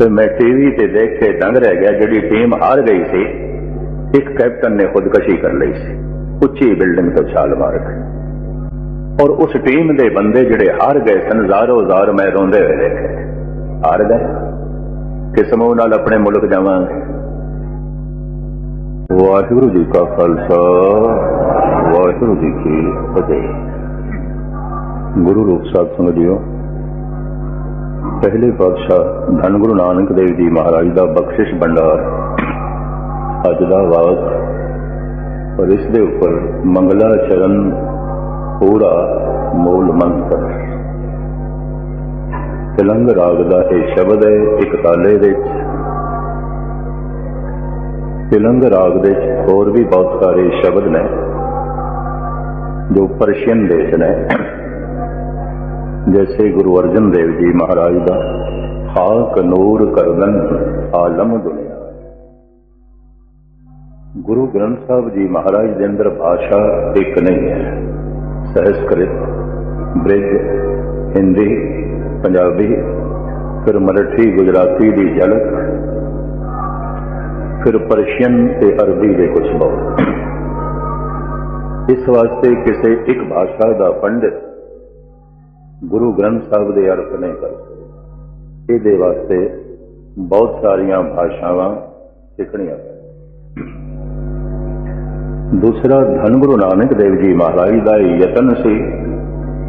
ਤੇ ਮੈਂ ਟੀਵੀ ਤੇ ਦੇਖ ਕੇ ਦੰਗ ਰਹਿ ਗਿਆ, ਜਿਹੜੀ ਟੀਮ ਹਾਰ ਗਈ ਸੀ, ਇੱਕ ਕੈਪਟਨ ਨੇ ਖੁਦਕਸ਼ੀ ਕਰ ਲਈ ਸੀ। ਉੱਚੀ ਬਿਲਡਿੰਗ ਤੋਂ ਛਾਲ ਮਾਰ ਕੇ। ਔਰ ਉਸ ਟੀਮ ਦੇ ਬੰਦੇ ਜਿਹੜੇ ਹਾਰ ਗਏ ਸਨ, ਹਜ਼ਾਰੋ ਹਜ਼ਾਰ ਮੈਂ ਰੋਂਦੇ ਹੋਏ ਦੇਖੇ। ਹਾਰ ਗਏ? ਕਿਸ ਨਾਲ ਆਪਣੇ ਮੁਲਕ ਜਾਵਾਂਗੇ। ਵਾਹਿਗੁਰੂ ਜੀ ਕਾ ਖਾਲਸਾ, ਵਾਹਿਗੁਰੂ ਜੀ ਕੀ ਫਤਿਹ। ਗੁਰੂ ਰੂਪ ਸਾਹਿਬ ਸੰਗਤ ਜੀਓ ਪਹਿਲੇ ਪਾਤਸ਼ਾਹ ਧੰਨ ਗੁਰੂ ਨਾਨਕ ਦੇਵ ਜੀ ਮਹਾਰਾਜ ਦਾ ਬਖਸ਼ਿਸ਼ ਭੰਡਾਰ ਅੱਜ ਦਾ ਵਾਕ ਔਰ ਇਸ ਦੇ ਉੱਪਰ ਮੰਗਲਾ ਚਰਨ ਪੂਰਾ ਮੂਲ ਮੰਤਰ। ਤਿਲੰਗ ਰਾਗ ਦਾ ਇਹ ਸ਼ਬਦ ਹੈ ਇੱਕ ਤਾਲੇ ਦੇ ਵਿੱਚ। ਤਿਲੰਗ ਰਾਗ ਦੇ ਹੋਰ ਵੀ ਬਹੁਤ ਸਾਰੇ ਸ਼ਬਦ ਨੇ ਜੋ ਪਰਸ਼ੀਅਨ ਦੇਸ਼ ਨੇ। ਜੈਸੇ ਗੁਰੂ ਅਰਜਨ ਦੇਵ ਜੀ ਮਹਾਰਾਜ ਦਾ ਖਾਕ ਨੂਰ ਕਰਦਨ ਆਲਮ ਦੁਨੀਆ। ਗੁਰੂ ਗ੍ਰੰਥ ਸਾਹਿਬ ਜੀ ਮਹਾਰਾਜ ਦੇ ਅੰਦਰ ਭਾਸ਼ਾ ਇੱਕ ਨਹੀਂ ਹੈ। ਸੰਸਕ੍ਰਿਤ ਬ੍ਰਿਜ, ਹਿੰਦੀ, ਪੰਜਾਬੀ, ਫਿਰ ਮਰਾਠੀ, ਗੁਜਰਾਤੀ ਦੀ ਝਲਕ, ਫਿਰ ਪਰਸ਼ੀਅਨ ਤੇ ਅਰਬੀ ਦੇ ਕੁਝ ਬਹੁਤ ਇਸ ਵਾਸਤੇ ਕਿਸੇ ਇੱਕ ਭਾਸ਼ਾ ਦਾ ਪੰਡਿਤ ਗੁਰੂ ਗ੍ਰੰਥ ਸਾਹਿਬ ਦੇ ਅਰਥ ਨਹੀਂ ਕਰ। ਇਹਦੇ ਵਾਸਤੇ ਬਹੁਤ ਸਾਰੀਆਂ ਭਾਸ਼ਾਵਾਂ ਸਿੱਖਣੀਆਂ ਦੂਸਰਾ, ਧੰਨ ਗੁਰੂ ਨਾਨਕ ਦੇਵ ਜੀ ਮਹਾਰਾਜ ਦਾ ਯਤਨ ਸੀ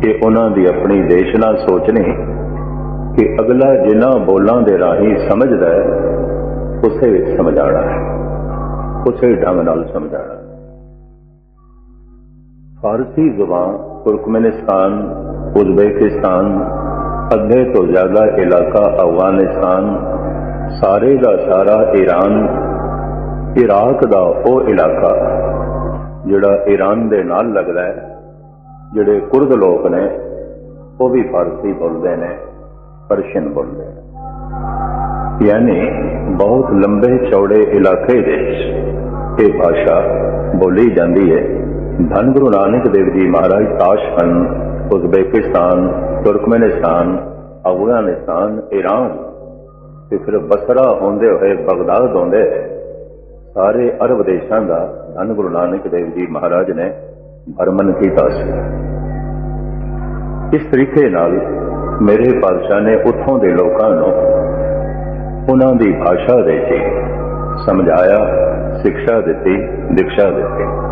ਕਿ ਉਹਨਾਂ ਦੀ ਆਪਣੀ ਦੇਸ਼ ਨਾਲ ਸੋਚਣੀ ਕਿ ਅਗਲਾ ਜਿਨ੍ਹਾਂ ਬੋਲਾਂ ਦੇ ਰਾਹੀਂ ਸਮਝਦਾ ਹੈ, ਉਸੇ ਵਿੱਚ ਸਮਝਾਣਾ ਹੈ, ਉਸੇ ਢੰਗ ਨਾਲ ਸਮਝਾਣਾ ਫਾਰਸੀ ਜ਼ੁਬਾਨ ਤੁਰਕਮੇਨਿਸਤਾਨ, ਉਜ਼ਬੇਕਿਸਤਾਨ, ਅੱਧੇ ਤੋਂ ਜ਼ਿਆਦਾ ਇਲਾਕਾ ਅਫਗਾਨਿਸਤਾਨ, ਸਾਰੇ ਦਾ ਸਾਰਾ ਈਰਾਨ, ਇਰਾਕ ਦਾ ਉਹ ਇਲਾਕਾ, ਜਿਹੜਾ ਈਰਾਨ ਦੇ ਨਾਲ ਲੱਗਦਾ ਹੈ, ਜਿਹੜੇ ਕੁਰਦ ਲੋਕ ਨੇ, ਉਹ ਵੀ ਫਾਰਸੀ ਬੋਲਦੇ ਨੇ, ਪਰਸ਼ੀਅਨ ਬੋਲਦੇ ਨੇ। ਯਾਨੀ ਬਹੁਤ ਲੰਬੇ ਚੌੜੇ ਇਲਾਕੇ ਦੇ ਵਿੱਚ ਇਹ ਭਾਸ਼ਾ ਬੋਲੀ ਜਾਂਦੀ ਹੈ। ਧੰਨ Guru Nanak Dev ji Maharaj Tashkent Uzbekistan, Turkmenistan, Afghanistan, Iran. ਤੇ ਫਿਰ ਬਸਰਾ ਹੁੰਦੇ ਹੋਏ ਬਗਦਾਦ ਹੁੰਦੇ ਸਾਰੇ ਅਰਬ ਦੇਸ਼ਾਂ ਦਾ ਧੰਨ ਗੁਰੂ ਨਾਨਕ ਦੇਵ ਜੀ ਮਹਾਰਾਜ ਨੇ ਭਰਮਨ ਕੀਤਾ ਸੀ। ਇਸ ਤਰੀਕੇ ਨਾਲ ਮੇਰੇ ਪਾਤਸ਼ਾਹ ਨੇ ਉੱਥੋਂ ਦੇ ਲੋਕਾਂ ਨੂੰ ਉਹਨਾਂ ਦੀ ਭਾਸ਼ਾ ਦੇ ਕੇ ਸਮਝਾਇਆ, ਸਿੱਖਿਆ ਦਿੱਤੀ, ਦਿਕਸ਼ਾ ਦਿੱਤੀ।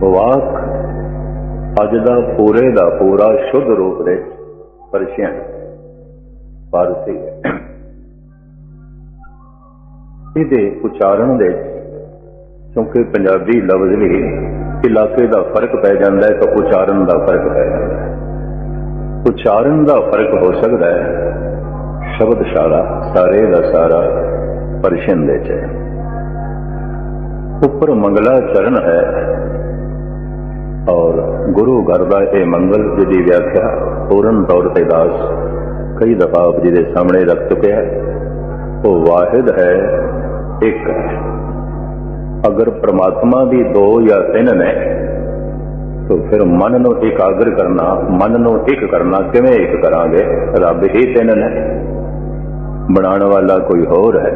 ਵਾਕ ਅੱਜ ਦਾ ਪੂਰੇ ਦਾ ਪੂਰਾ ਸ਼ੁੱਧ ਰੂਪ ਦੇ ਪਰਸ਼ੀਅਨ ਫਾਰਸੀ ਹੈ ਇਹਦੇ ਉਚਾਰਨ ਦੇ ਕਿਉਂਕਿ ਪੰਜਾਬੀ ਲਫ਼ਜ਼ ਵੀ ਇਲਾਕੇ ਦਾ ਫ਼ਰਕ ਪੈ ਜਾਂਦਾ ਹੈ ਤਾਂ ਉਚਾਰਨ ਦਾ ਫ਼ਰਕ ਪੈ ਜਾਂਦਾ ਹੈ। ਉਚਾਰਨ ਦਾ ਫ਼ਰਕ ਹੋ ਸਕਦਾ ਹੈ। ਸ਼ਬਦ ਸ਼ਾਲਾ ਸਾਰੇ ਦਾ ਸਾਰਾ ਪਰਸ਼ੀਅਨ ਦੇ ਚ ਉੱਪਰ ਮੰਗਲਾ ਚਰਨ ਹੈ। ਔਰ ਗੁਰੂ ਘਰ ਦਾ ਇਹ ਮੰਗਲ ਜਿਹਦੀ ਵਿਆਖਿਆ ਪੂਰਨ ਤੌਰ ਤੇ ਦਾਸ ਕਈ ਦਫਾ ਆਪ ਜੀ ਦੇ ਸਾਹਮਣੇ ਰੱਖ ਚੁੱਕਿਆ ਉਹ ਵਾਹਿਦ ਹੈ, ਇੱਕ ਹੈ। ਅਗਰ ਪ੍ਰਮਾਤਮਾ ਦੀ ਦੋ ਜਾਂ ਤਿੰਨ ਨੇ, ਤਾਂ ਫਿਰ ਮਨ ਨੂੰ ਇਕਾਗਰ ਕਰਨਾ, ਮਨ ਨੂੰ ਇੱਕ ਕਰਨਾ ਕਿਵੇਂ ਇੱਕ ਕਰਾਂਗੇ? ਰੱਬ ਹੀ ਤਿੰਨ ਨੇ। ਬਣਾਉਣ ਵਾਲਾ ਕੋਈ ਹੋਰ ਹੈ,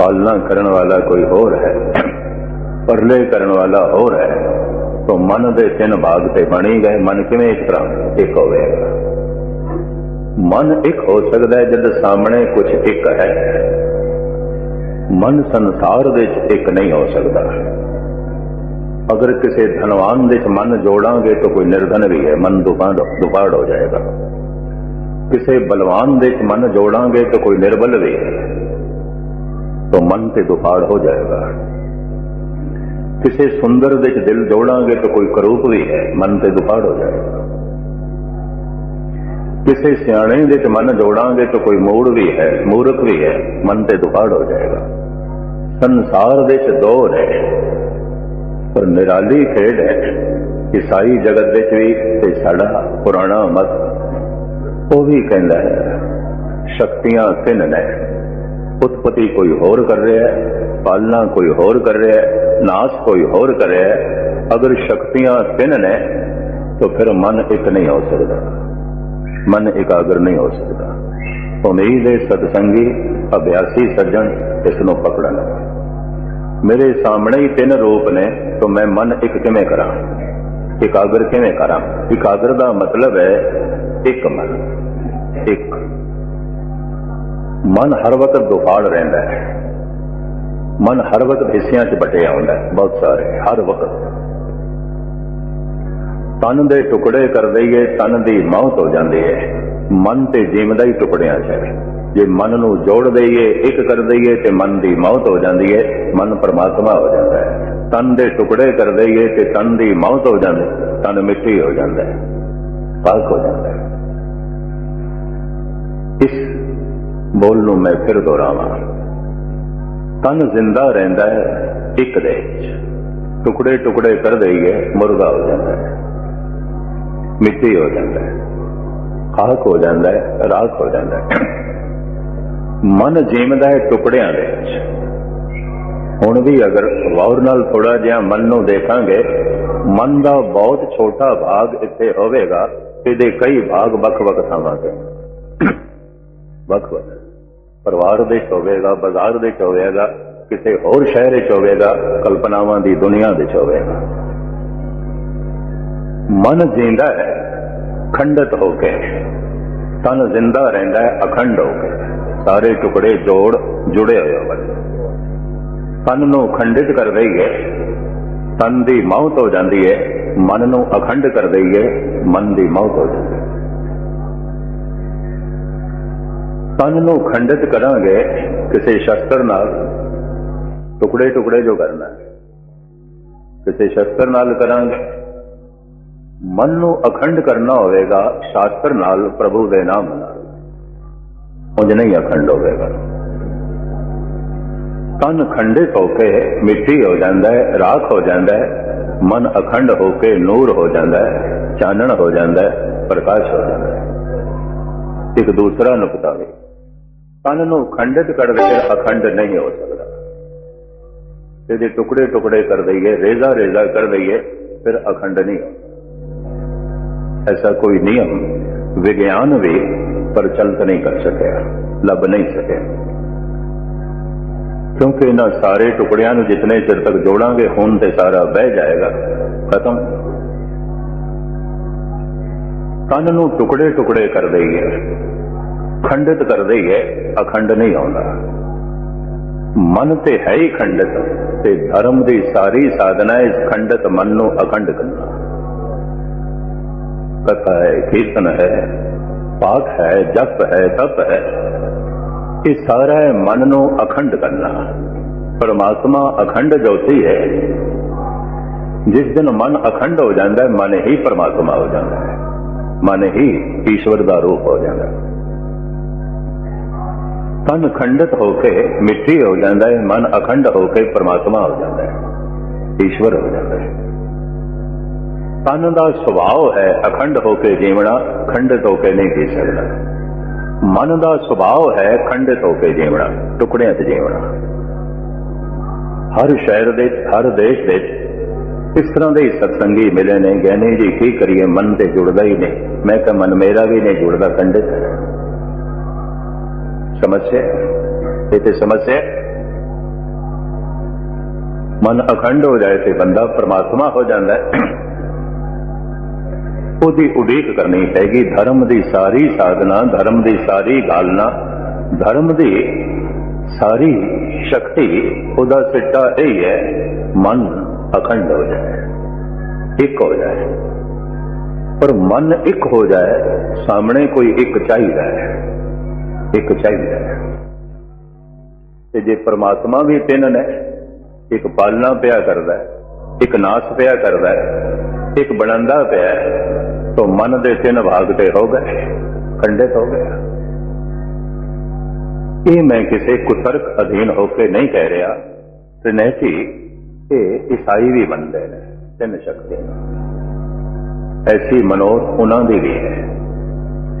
ਪਾਲਣਾ ਕਰਨ ਵਾਲਾ ਕੋਈ ਹੋਰ ਹੈ, ਪਰਲੇ ਕਰਨ ਵਾਲਾ ਹੋਰ ਹੈ। ਤਾਂ ਮਨ ਦੇ ਤਿੰਨ ਭਾਗ ਤੇ ਬਣੀ ਗਏ। ਮਨ ਕਿਵੇਂ ਇਸ ਤਰ੍ਹਾਂ ਇੱਕ ਹੋਵੇਗਾ ਮਨ ਇੱਕ ਹੋ ਸਕਦਾ ਹੈ ਜਦ ਸਾਹਮਣੇ ਕੁਝ ਇੱਕ ਹੈ। ਮਨ ਸੰਸਾਰ ਦੇ ਵਿੱਚ ਇੱਕ ਨਹੀਂ ਹੋ ਸਕਦਾ। ਅਗਰ ਕਿਸੇ ਧਨਵਾਨ ਦੇ ਵਿੱਚ ਮਨ ਜੋੜਾਂਗੇ ਤਾਂ ਕੋਈ ਨਿਰਧਨ ਵੀ ਹੈ। ਮਨ ਦੁਪਾੜ ਦੁਪਾੜ ਹੋ ਜਾਏਗਾ। ਕਿਸੇ ਬਲਵਾਨ ਦੇ ਵਿੱਚ ਮਨ ਜੋੜਾਂਗੇ ਤਾਂ ਕੋਈ ਨਿਰਬਲ ਵੀ ਹੈ। ਤਾਂ ਮਨ ਤੇ ਦੁਪਾੜ ਹੋ ਜਾਏਗਾ। ਕਿਸੇ ਸੁੰਦਰ ਦੇ ਵਿੱਚ ਦਿਲ ਜੋੜਾਂਗੇ ਤਾਂ ਕੋਈ ਕਰੂਪ ਵੀ ਹੈ, ਮਨ ਤੇ ਦੁਪਾੜ ਹੋ ਜਾਏਗਾ ਕਿਸੇ ਸਿਆਣੇ ਦੇ ਚ ਮਨ ਜੋੜਾਂਗੇ ਤਾਂ ਕੋਈ ਮੂੜ ਵੀ ਹੈ, ਮੂਰਖ ਵੀ ਹੈ, ਮਨ ਤੇ ਦੁਪਾੜ ਹੋ ਜਾਏਗਾ। ਸੰਸਾਰ ਦੇ ਚ ਦੋ ਨੇ ਪਰ ਨਿਰਾਲੀ ਖੇਡ ਹੈ ਈਸਾਈ ਜਗਤ ਵਿੱਚ ਵੀ ਤੇ ਸਾਡਾ ਪੁਰਾਣਾ ਮਤ ਉਹ ਵੀ ਕਹਿੰਦਾ ਹੈ, ਸ਼ਕਤੀਆਂ ਤਿੰਨ ਨੇ, ਉਤਪਤੀ ਕੋਈ ਹੋਰ ਕਰ ਰਿਹਾ ਹੈ ਪਾਲਣਾ ਕੋਈ ਹੋਰ ਕਰ ਰਿਹਾ ਹੈ, ਨਾਸ਼ ਕੋਈ ਹੋਰ ਕਰ ਰਿਹਾ ਹੈ, ਅਗਰ ਸ਼ਕਤੀਆਂ ਤਿੰਨ ਨੇ, ਤਾਂ ਫਿਰ ਮਨ ਇੱਕ ਨਹੀਂ ਹੋ ਸਕਦਾ। ਮਨ ਇਕਾਗਰ ਨਹੀਂ ਹੋ ਸਕਦਾ। ਉਮੀਦ ਹੈ ਸਤਸੰਗੀ, ਅਭਿਆਸੀ ਸੱਜਣ ਇਸ ਨੂੰ ਪਕੜਨ। ਮੇਰੇ ਸਾਹਮਣੇ ਹੀ ਤਿੰਨ ਰੂਪ ਨੇ, ਤਾਂ ਮੈਂ ਮਨ ਇੱਕ ਕਿਵੇਂ ਕਰਾਂ? ਇਕਾਗਰ ਕਿਵੇਂ ਕਰਾਂ? ਇਕਾਗਰ ਦਾ ਮਤਲਬ ਹੈ ਇੱਕ ਮਨ। ਇੱਕ। ਮਨ ਹਰ ਵਕਤ ਦੁਫਾੜ ਰਹਿੰਦਾ ਹੈ। ਮਨ ਹਰ ਵਕਤ ਹਿੱਸਿਆਂ 'ਚ ਬਟਿਆ ਹੁੰਦਾ ਬਹੁਤ ਸਾਰੇ, ਹਰ ਵਕਤ। ਤਨ ਦੇ ਟੁਕੜੇ ਕਰ ਦਈਏ, ਤਨ ਦੀ ਮੌਤ ਹੋ ਜਾਂਦੀ ਹੈ। ਮਨ ਤੇ ਜੀਵਦਾ ਹੀ ਟੁਕੜਿਆਂ 'ਚ ਹੈ। ਜੇ ਮਨ ਨੂੰ ਜੋੜ ਦਈਏ, ਇੱਕ ਕਰ ਦਈਏ, ਤੇ ਮਨ ਦੀ ਮੌਤ ਹੋ ਜਾਂਦੀ ਹੈ, ਮਨ ਪਰਮਾਤਮਾ ਹੋ ਜਾਂਦਾ ਹੈ। ਤਨ ਦੇ ਟੁਕੜੇ ਕਰ ਦਈਏ, ਤੇ ਤਨ ਦੀ ਮੌਤ ਹੋ ਜਾਂਦੀ ਤਨ ਮਿੱਟੀ ਹੋ ਜਾਂਦਾ ਹੈ ਪਾਕ ਹੋ ਜਾਂਦਾ ਹੈ। ਇਸ ਬੋਲ ਨੂੰ ਮੈਂ ਫਿਰ ਦੁਹਰਾਵਾਂ। ਤਨ ਜ਼ਿੰਦਾ ਰਹਿੰਦਾ ਹੈ ਇੱਕ ਦੇ ਵਿੱਚ ਟੁਕੜੇ ਟੁਕੜੇ ਕਰ ਦਈਏ, ਮੁਰਦਾ ਹੋ ਜਾਂਦਾ ਹੈ। ਮਿੱਟੀ ਹੋ ਜਾਂਦਾ ਹੈ। ਖਾਕ ਹੋ ਜਾਂਦਾ ਹੈ, ਰਾਖ ਹੋ ਜਾਂਦਾ ਹੈ। ਮਨ ਜੀਵਦਾ ਹੈ ਟੁਕੜਿਆਂ ਦੇ ਵਿੱਚ। ਹੁਣ ਵੀ ਅਗਰ ਗੌਰ ਨਾਲ ਥੋੜਾ ਜਿਹਾ ਮਨ ਨੂੰ ਦੇਖਾਂਗੇ, ਮਨ ਦਾ ਬਹੁਤ ਛੋਟਾ ਭਾਗ ਇੱਥੇ ਹੋਵੇਗਾ, ਇਹਦੇ ਕਈ ਭਾਗ ਵੱਖ-ਵੱਖ ਥਾਵਾਂ ਤੇ। ਵੱਖ-ਵੱਖ। ਪਰਿਵਾਰ ਦੇ ਵਿੱਚ ਹੋਵੇਗਾ ਬਾਜ਼ਾਰ ਦੇ ਵਿੱਚ ਹੋਵੇਗਾ ਕਿਸੇ ਹੋਰ ਸ਼ਹਿਰ ਵਿੱਚ ਹੋਵੇਗਾ ਕਲਪਨਾਵਾਂ ਦੀ ਦੁਨੀਆ ਵਿੱਚ ਹੋਵੇਗਾ ਮਨ ਜਿੰਦਾ ਹੈ, ਖੰਡਤ ਹੋ ਕੇ। ਤਨ ਜ਼ਿੰਦਾ ਰਹਿੰਦਾ ਹੈ, ਅਖੰਡ ਹੋ ਕੇ। ਸਾਰੇ ਟੁਕੜੇ ਜੋੜ ਜੁੜੇ ਹੋਏ ਹੋਣ ਤਨ ਨੂੰ ਖੰਡਿਤ ਕਰ ਦਈਏ, ਤਨ ਦੀ ਮੌਤ ਹੋ ਜਾਂਦੀ ਹੈ ਮਨ ਨੂੰ ਅਖੰਡ ਕਰ ਦਈਏ, ਮਨ ਦੀ ਮੌਤ ਹੋ ਜਾਂਦੀ ਹੈ ਤਨ ਨੂੰ ਖੰਡਿਤ ਕਰਾਂਗੇ ਕਿਸੇ ਸ਼ਸਤਰ ਨਾਲ, ਟੁਕੜੇ ਟੁਕੜੇ ਜੋ ਕਰਨਾ ਕਿਸੇ ਸ਼ਸਤਰ ਨਾਲ ਕਰਾਂਗੇ। ਮਨ ਨੂੰ ਅਖੰਡ ਕਰਨਾ ਹੋਵੇਗਾ, ਸ਼ਾਸਤਰ ਨਾਲ ਪ੍ਰਭੂ ਦੇ ਨਾਮ ਨਾਲ। ਉਂਝ ਨਹੀਂ ਅਖੰਡ ਹੋਵੇਗਾ। ਤਨ ਖੰਡਿਤ ਹੋ ਕੇ ਮਿੱਟੀ ਹੋ ਜਾਂਦਾ ਹੈ, ਰਾਖ ਹੋ ਜਾਂਦਾ ਹੈ, ਮਨ ਅਖੰਡ ਹੋ ਕੇ ਨੂਰ ਹੋ ਜਾਂਦਾ ਹੈ, ਚਾਨਣ ਹੋ ਜਾਂਦਾ ਹੈ, ਪ੍ਰਕਾਸ਼ ਹੋ ਜਾਂਦਾ ਹੈ। ਇੱਕ ਦੂਸਰਾ ਨੁਕਤਾ ਵੀ ਕੰਨ ਨੂੰ ਖੰਡਿਤ ਕਰ ਦੇ ਅਖੰਡ ਨਹੀਂ ਹੋ ਸਕਦਾ। ਇਹਦੇ ਟੁਕੜੇ ਟੁਕੜੇ ਕਰ ਦਈਏ, ਰੇਜ਼ਾ ਰੇਜ਼ਾ ਕਰ ਦਈਏ, ਫਿਰ ਅਖੰਡ ਨਹੀਂ ਐਸਾ ਕੋਈ ਨਿਯਮ, ਵਿਗਿਆਨ ਵੀ ਪ੍ਰਚਲਿਤ ਨਹੀਂ ਕਰ ਸਕਿਆ, ਲੱਭ ਨਹੀਂ ਸਕਿਆ। ਕਿਉਂਕਿ ਇਹਨਾਂ ਸਾਰੇ ਟੁਕੜਿਆਂ ਨੂੰ ਜਿੰਨੇ ਚਿਰ ਤੱਕ ਜੋੜਾਂਗੇ, ਹੁਣ ਤੇ ਸਾਰਾ ਬਹਿ ਜਾਏਗਾ, ਖਤਮ। ਕੰਨ ਨੂੰ ਟੁਕੜੇ ਟੁਕੜੇ ਕਰ ਦਈਏ ਖੰਡਿਤ ਕਰਦੇ ਹੀ ਹੈ, ਅਖੰਡ ਨਹੀਂ ਆਉਂਦਾ। ਮਨ ਤੇ ਹੈ ਹੀ ਖੰਡਿਤ, ਤੇ ਧਰਮ ਦੀ ਸਾਰੀ ਸਾਧਨਾ ਇਸ ਖੰਡਿਤ ਮਨ ਨੂੰ ਅਖੰਡ ਕਰਨਾ। ਕਥਾ ਹੈ, ਕੀਰਤਨ ਹੈ, ਪਾਠ ਹੈ, ਜਪ ਹੈ, ਤਪ ਹੈ, ਇਹ ਸਾਰਾ ਮਨ ਨੂੰ ਅਖੰਡ ਕਰਨਾ। ਪਰਮਾਤਮਾ ਅਖੰਡ ਜੋਤੀ ਹੈ। ਜਿਸ ਦਿਨ ਮਨ ਅਖੰਡ ਹੋ ਜਾਂਦਾ ਹੈ, ਮਨ ਹੀ ਪਰਮਾਤਮਾ ਹੋ ਜਾਂਦਾ ਹੈ। ਮਨ ਹੀ ਈਸ਼ਵਰ ਦਾ ਰੂਪ ਹੋ ਜਾਂਦਾ ਹੈ। ਤਨ ਖੰਡਿਤ ਹੋ ਕੇ ਮਿੱਟੀ ਹੋ ਜਾਂਦਾ ਹੈ, ਮਨ ਅਖੰਡ ਹੋ ਕੇ ਪਰਮਾਤਮਾ ਹੋ ਜਾਂਦਾ ਹੈ, ਈਸ਼ਵਰ ਹੋ ਜਾਂਦਾ ਹੈ। ਤਨ ਦਾ ਸੁਭਾਅ ਹੈ ਅਖੰਡ ਹੋ ਕੇ ਜੀਵਣਾ, ਖੰਡਿਤ ਹੋ ਕੇ ਨਹੀਂ ਜੀ ਸਕਦਾ। ਮਨ ਦਾ ਸੁਭਾਅ ਹੈ ਖੰਡਿਤ ਹੋ ਕੇ ਜੀਵਣਾ, ਟੁਕੜਿਆਂ 'ਚ ਜੀਵਣਾ। ਹਰ ਸ਼ਹਿਰ ਦੇ ਹਰ ਦੇਸ਼ ਦੇ ਇਸ ਤਰ੍ਹਾਂ ਦੇ ਸਤਸੰਗੀ ਮਿਲੇ ਨੇ, ਗਹਿਣੇ ਜੀ ਕੀ ਕਰੀਏ, ਮਨ ਤੇ ਜੁੜਦਾ ਹੀ ਨਹੀਂ। ਮੈਂ ਕਿਹਾ, ਮਨ ਮੇਰਾ ਵੀ ਨਹੀਂ ਜੁੜਦਾ, ਖੰਡਿਤ ਹੈ? ਸਮੱਸਿਆ ਇਹ ਤੇ ਸਮੱਸਿਆ ਮਨ ਅਖੰਡ ਹੋ ਜਾਏ ਤੇ ਬੰਦਾ ਪਰਮਾਤਮਾ ਹੋ ਜਾਂਦਾ ਹੈ। ਉਹਦੀ ਉਡੀਕ ਕਰਨੀ ਪੈਗੀ ਧਰਮ ਦੀ ਸਾਰੀ ਸਾਧਨਾ, ਧਰਮ ਦੀ ਸਾਰੀ ਗਾਲਨਾ, ਧਰਮ ਦੀ ਸਾਰੀ ਸ਼ਕਤੀ, ਉਹਦਾ ਸਿੱਟਾ ਇਹ ਹੈ, ਮਨ ਅਖੰਡ ਹੋ ਜਾਏ, ਇੱਕ ਹੋ ਜਾਏ। ਪਰ ਮਨ ਇੱਕ ਹੋ ਜਾਏ, ਸਾਹਮਣੇ ਕੋਈ ਇੱਕ ਚਾਹੀਦਾ ਹੈ। ਇੱਕ ਚਾਹੀਦਾ ਹੈ। ਤੇ ਜੇ ਪਰਮਾਤਮਾ ਵੀ ਤਿੰਨ ਨੇ, ਇੱਕ ਪਾਲਣਾ ਪਿਆ ਕਰਦਾ ਹੈ, ਇੱਕ ਨਾਸ ਪਿਆ ਕਰਦਾ ਹੈ, ਇੱਕ ਬਣਾਉਂਦਾ ਪਿਆ ਤਾਂ ਮਨ ਦੇ ਤਿੰਨ ਭਾਗ ਤੇ ਹੋ ਗਏ, ਖੰਡਿਤ ਹੋ ਗਿਆ ਇਹ ਮੈਂ ਕਿਸੇ ਕੁਤਰਕ ਅਧੀਨ ਹੋ ਕੇ ਨਹੀਂ ਕਹਿ ਰਿਹਾ, ਤੇ ਨਹੀਂ ਕਿ ਇਹ ਈਸਾਈ ਵੀ ਮੰਨਦੇ ਨੇ, ਤਿੰਨ ਸ਼ਕਤੀਆਂ ਐਸੀ ਮਨੋਤ ਉਹਨਾਂ ਦੀ ਵੀ ਹੈ,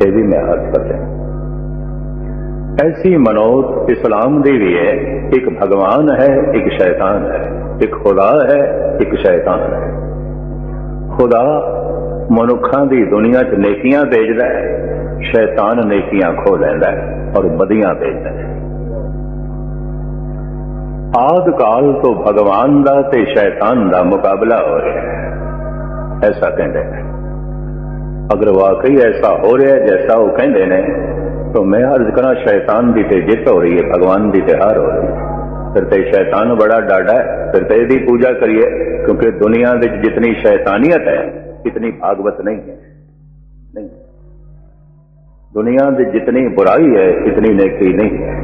ਇਹ ਵੀ ਮੈਂ ਅਰਜ਼ ਕਰਦਾ ਐਸੀ ਮਨੋਤ ਇਸਲਾਮ ਦੀ ਵੀ ਹੈ ਇੱਕ ਭਗਵਾਨ ਹੈ ਇੱਕ ਸ਼ੈਤਾਨ ਹੈ ਇੱਕ ਖੁਦਾ ਹੈ ਇੱਕ ਸ਼ੈਤਾਨ ਹੈ ਖੁਦਾ ਮਨੁੱਖਾਂ ਦੀ ਦੁਨੀਆ 'ਚ ਨੇਕੀਆਂ ਭੇਜਦਾ ਹੈ ਸ਼ੈਤਾਨ ਨੇਕੀਆਂ ਖੋ ਲੈਂਦਾ ਹੈ ਔਰ ਬਦੀਆਂ ਵੇਚਦਾ ਹੈ ਆਦ ਕਾਲ ਤੋਂ ਭਗਵਾਨ ਦਾ ਤੇ ਸ਼ੈਤਾਨ ਦਾ ਮੁਕਾਬਲਾ ਹੋ ਰਿਹਾ ਹੈ ਐਸਾ ਕਹਿੰਦੇ ਨੇ ਅਗਰ ਵਾਕਈ ਐਸਾ ਹੋ ਰਿਹਾ ਜੈਸਾ ਉਹ ਕਹਿੰਦੇ ਨੇ ਤਾਂ ਮੈਂ ਅਰਜ਼ ਕਰਾਂ ਸ਼ੈਤਾਨ ਦੀ ਤੇ ਜਿੱਤ ਹੋ ਰਹੀ ਹੈ ਭਗਵਾਨ ਦੀ ਤੇ ਹਾਰ ਹੋ ਰਹੀ ਹੈ ਫਿਰ ਤੇ ਸ਼ੈਤਾਨ ਬੜਾ ਡਾਡਾ ਹੈ ਫਿਰ ਤੇ ਇਹਦੀ ਪੂਜਾ ਕਰੀਏ ਕਿਉਂਕਿ ਦੁਨੀਆ ਵਿੱਚ ਜਿਤਨੀ ਸ਼ੈਤਾਨੀਅਤ ਹੈ ਇਤਨੀ ਭਾਗਵਤ ਨਹੀਂ ਹੈ ਨਹੀਂ ਦੁਨੀਆ ਦੀ ਜਿਤਨੀ ਬੁਰਾਈ ਹੈ ਇਤਨੀ ਨੇਕੀ ਨਹੀਂ ਹੈ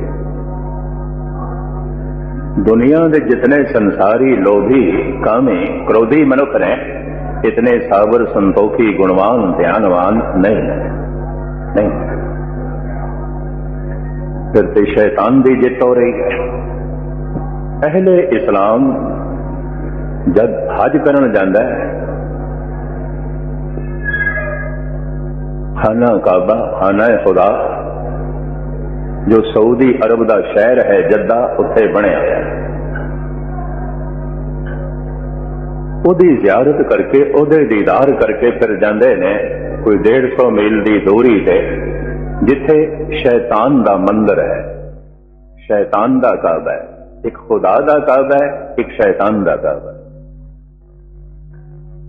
ਦੁਨੀਆ ਦੇ ਜਿਤਨੇ ਸੰਸਾਰੀ ਲੋਭੀ ਕਾਮੇ ਕ੍ਰੋਧੀ ਮਨੁੱਖ ਨੇ ਇਤਨੇ ਸਾਬਰ ਸੰਤੋਖੀ ਗੁਣਵਾਨ ਧਿਆਨਵਾਨ ਨਹੀਂ ਨੇ ਨਹੀਂ ਫਿਰ ਤੇ ਸ਼ੈਤਾਨ ਦੀ ਜਿੱਤ ਹੋ ਰਹੀ ਹੈ। ਅਹਲੇ ਇਸਲਾਮ ਜਦ ਹਜ ਕਰਨ ਜਾਂਦਾ ਹੈ, ਖਾਨਾ ਕਾਬਾ, ਖਾਨਾ ਖੁਦਾ, ਜੋ ਸਾਊਦੀ ਅਰਬ ਦਾ ਸ਼ਹਿਰ ਹੈ, ਜੱਦਾ ਉੱਥੇ ਬਣਿਆ ਹੋਇਆ ਹੈ। ਉਹਦੀ ਜ਼ਿਆਰਤ ਕਰਕੇ, ਉਹਦੇ ਦੀਦਾਰ ਕਰਕੇ ਫਿਰ ਜਾਂਦੇ ਨੇ, ਕੋਈ 150 ਮੀਲ ਦੀ ਦੂਰੀ ਤੇ ਜਿੱਥੇ ਸ਼ੈਤਾਨ ਦਾ ਮੰਦਰ ਹੈ। ਸ਼ੈਤਾਨ ਦਾ ਕਾਬਾ ਹੈ। ਇੱਕ ਖੁਦਾ ਦਾ ਕਾਬਾ ਹੈ, ਇੱਕ ਸ਼ੈਤਾਨ ਦਾ ਕਾਬਾ ਹੈ।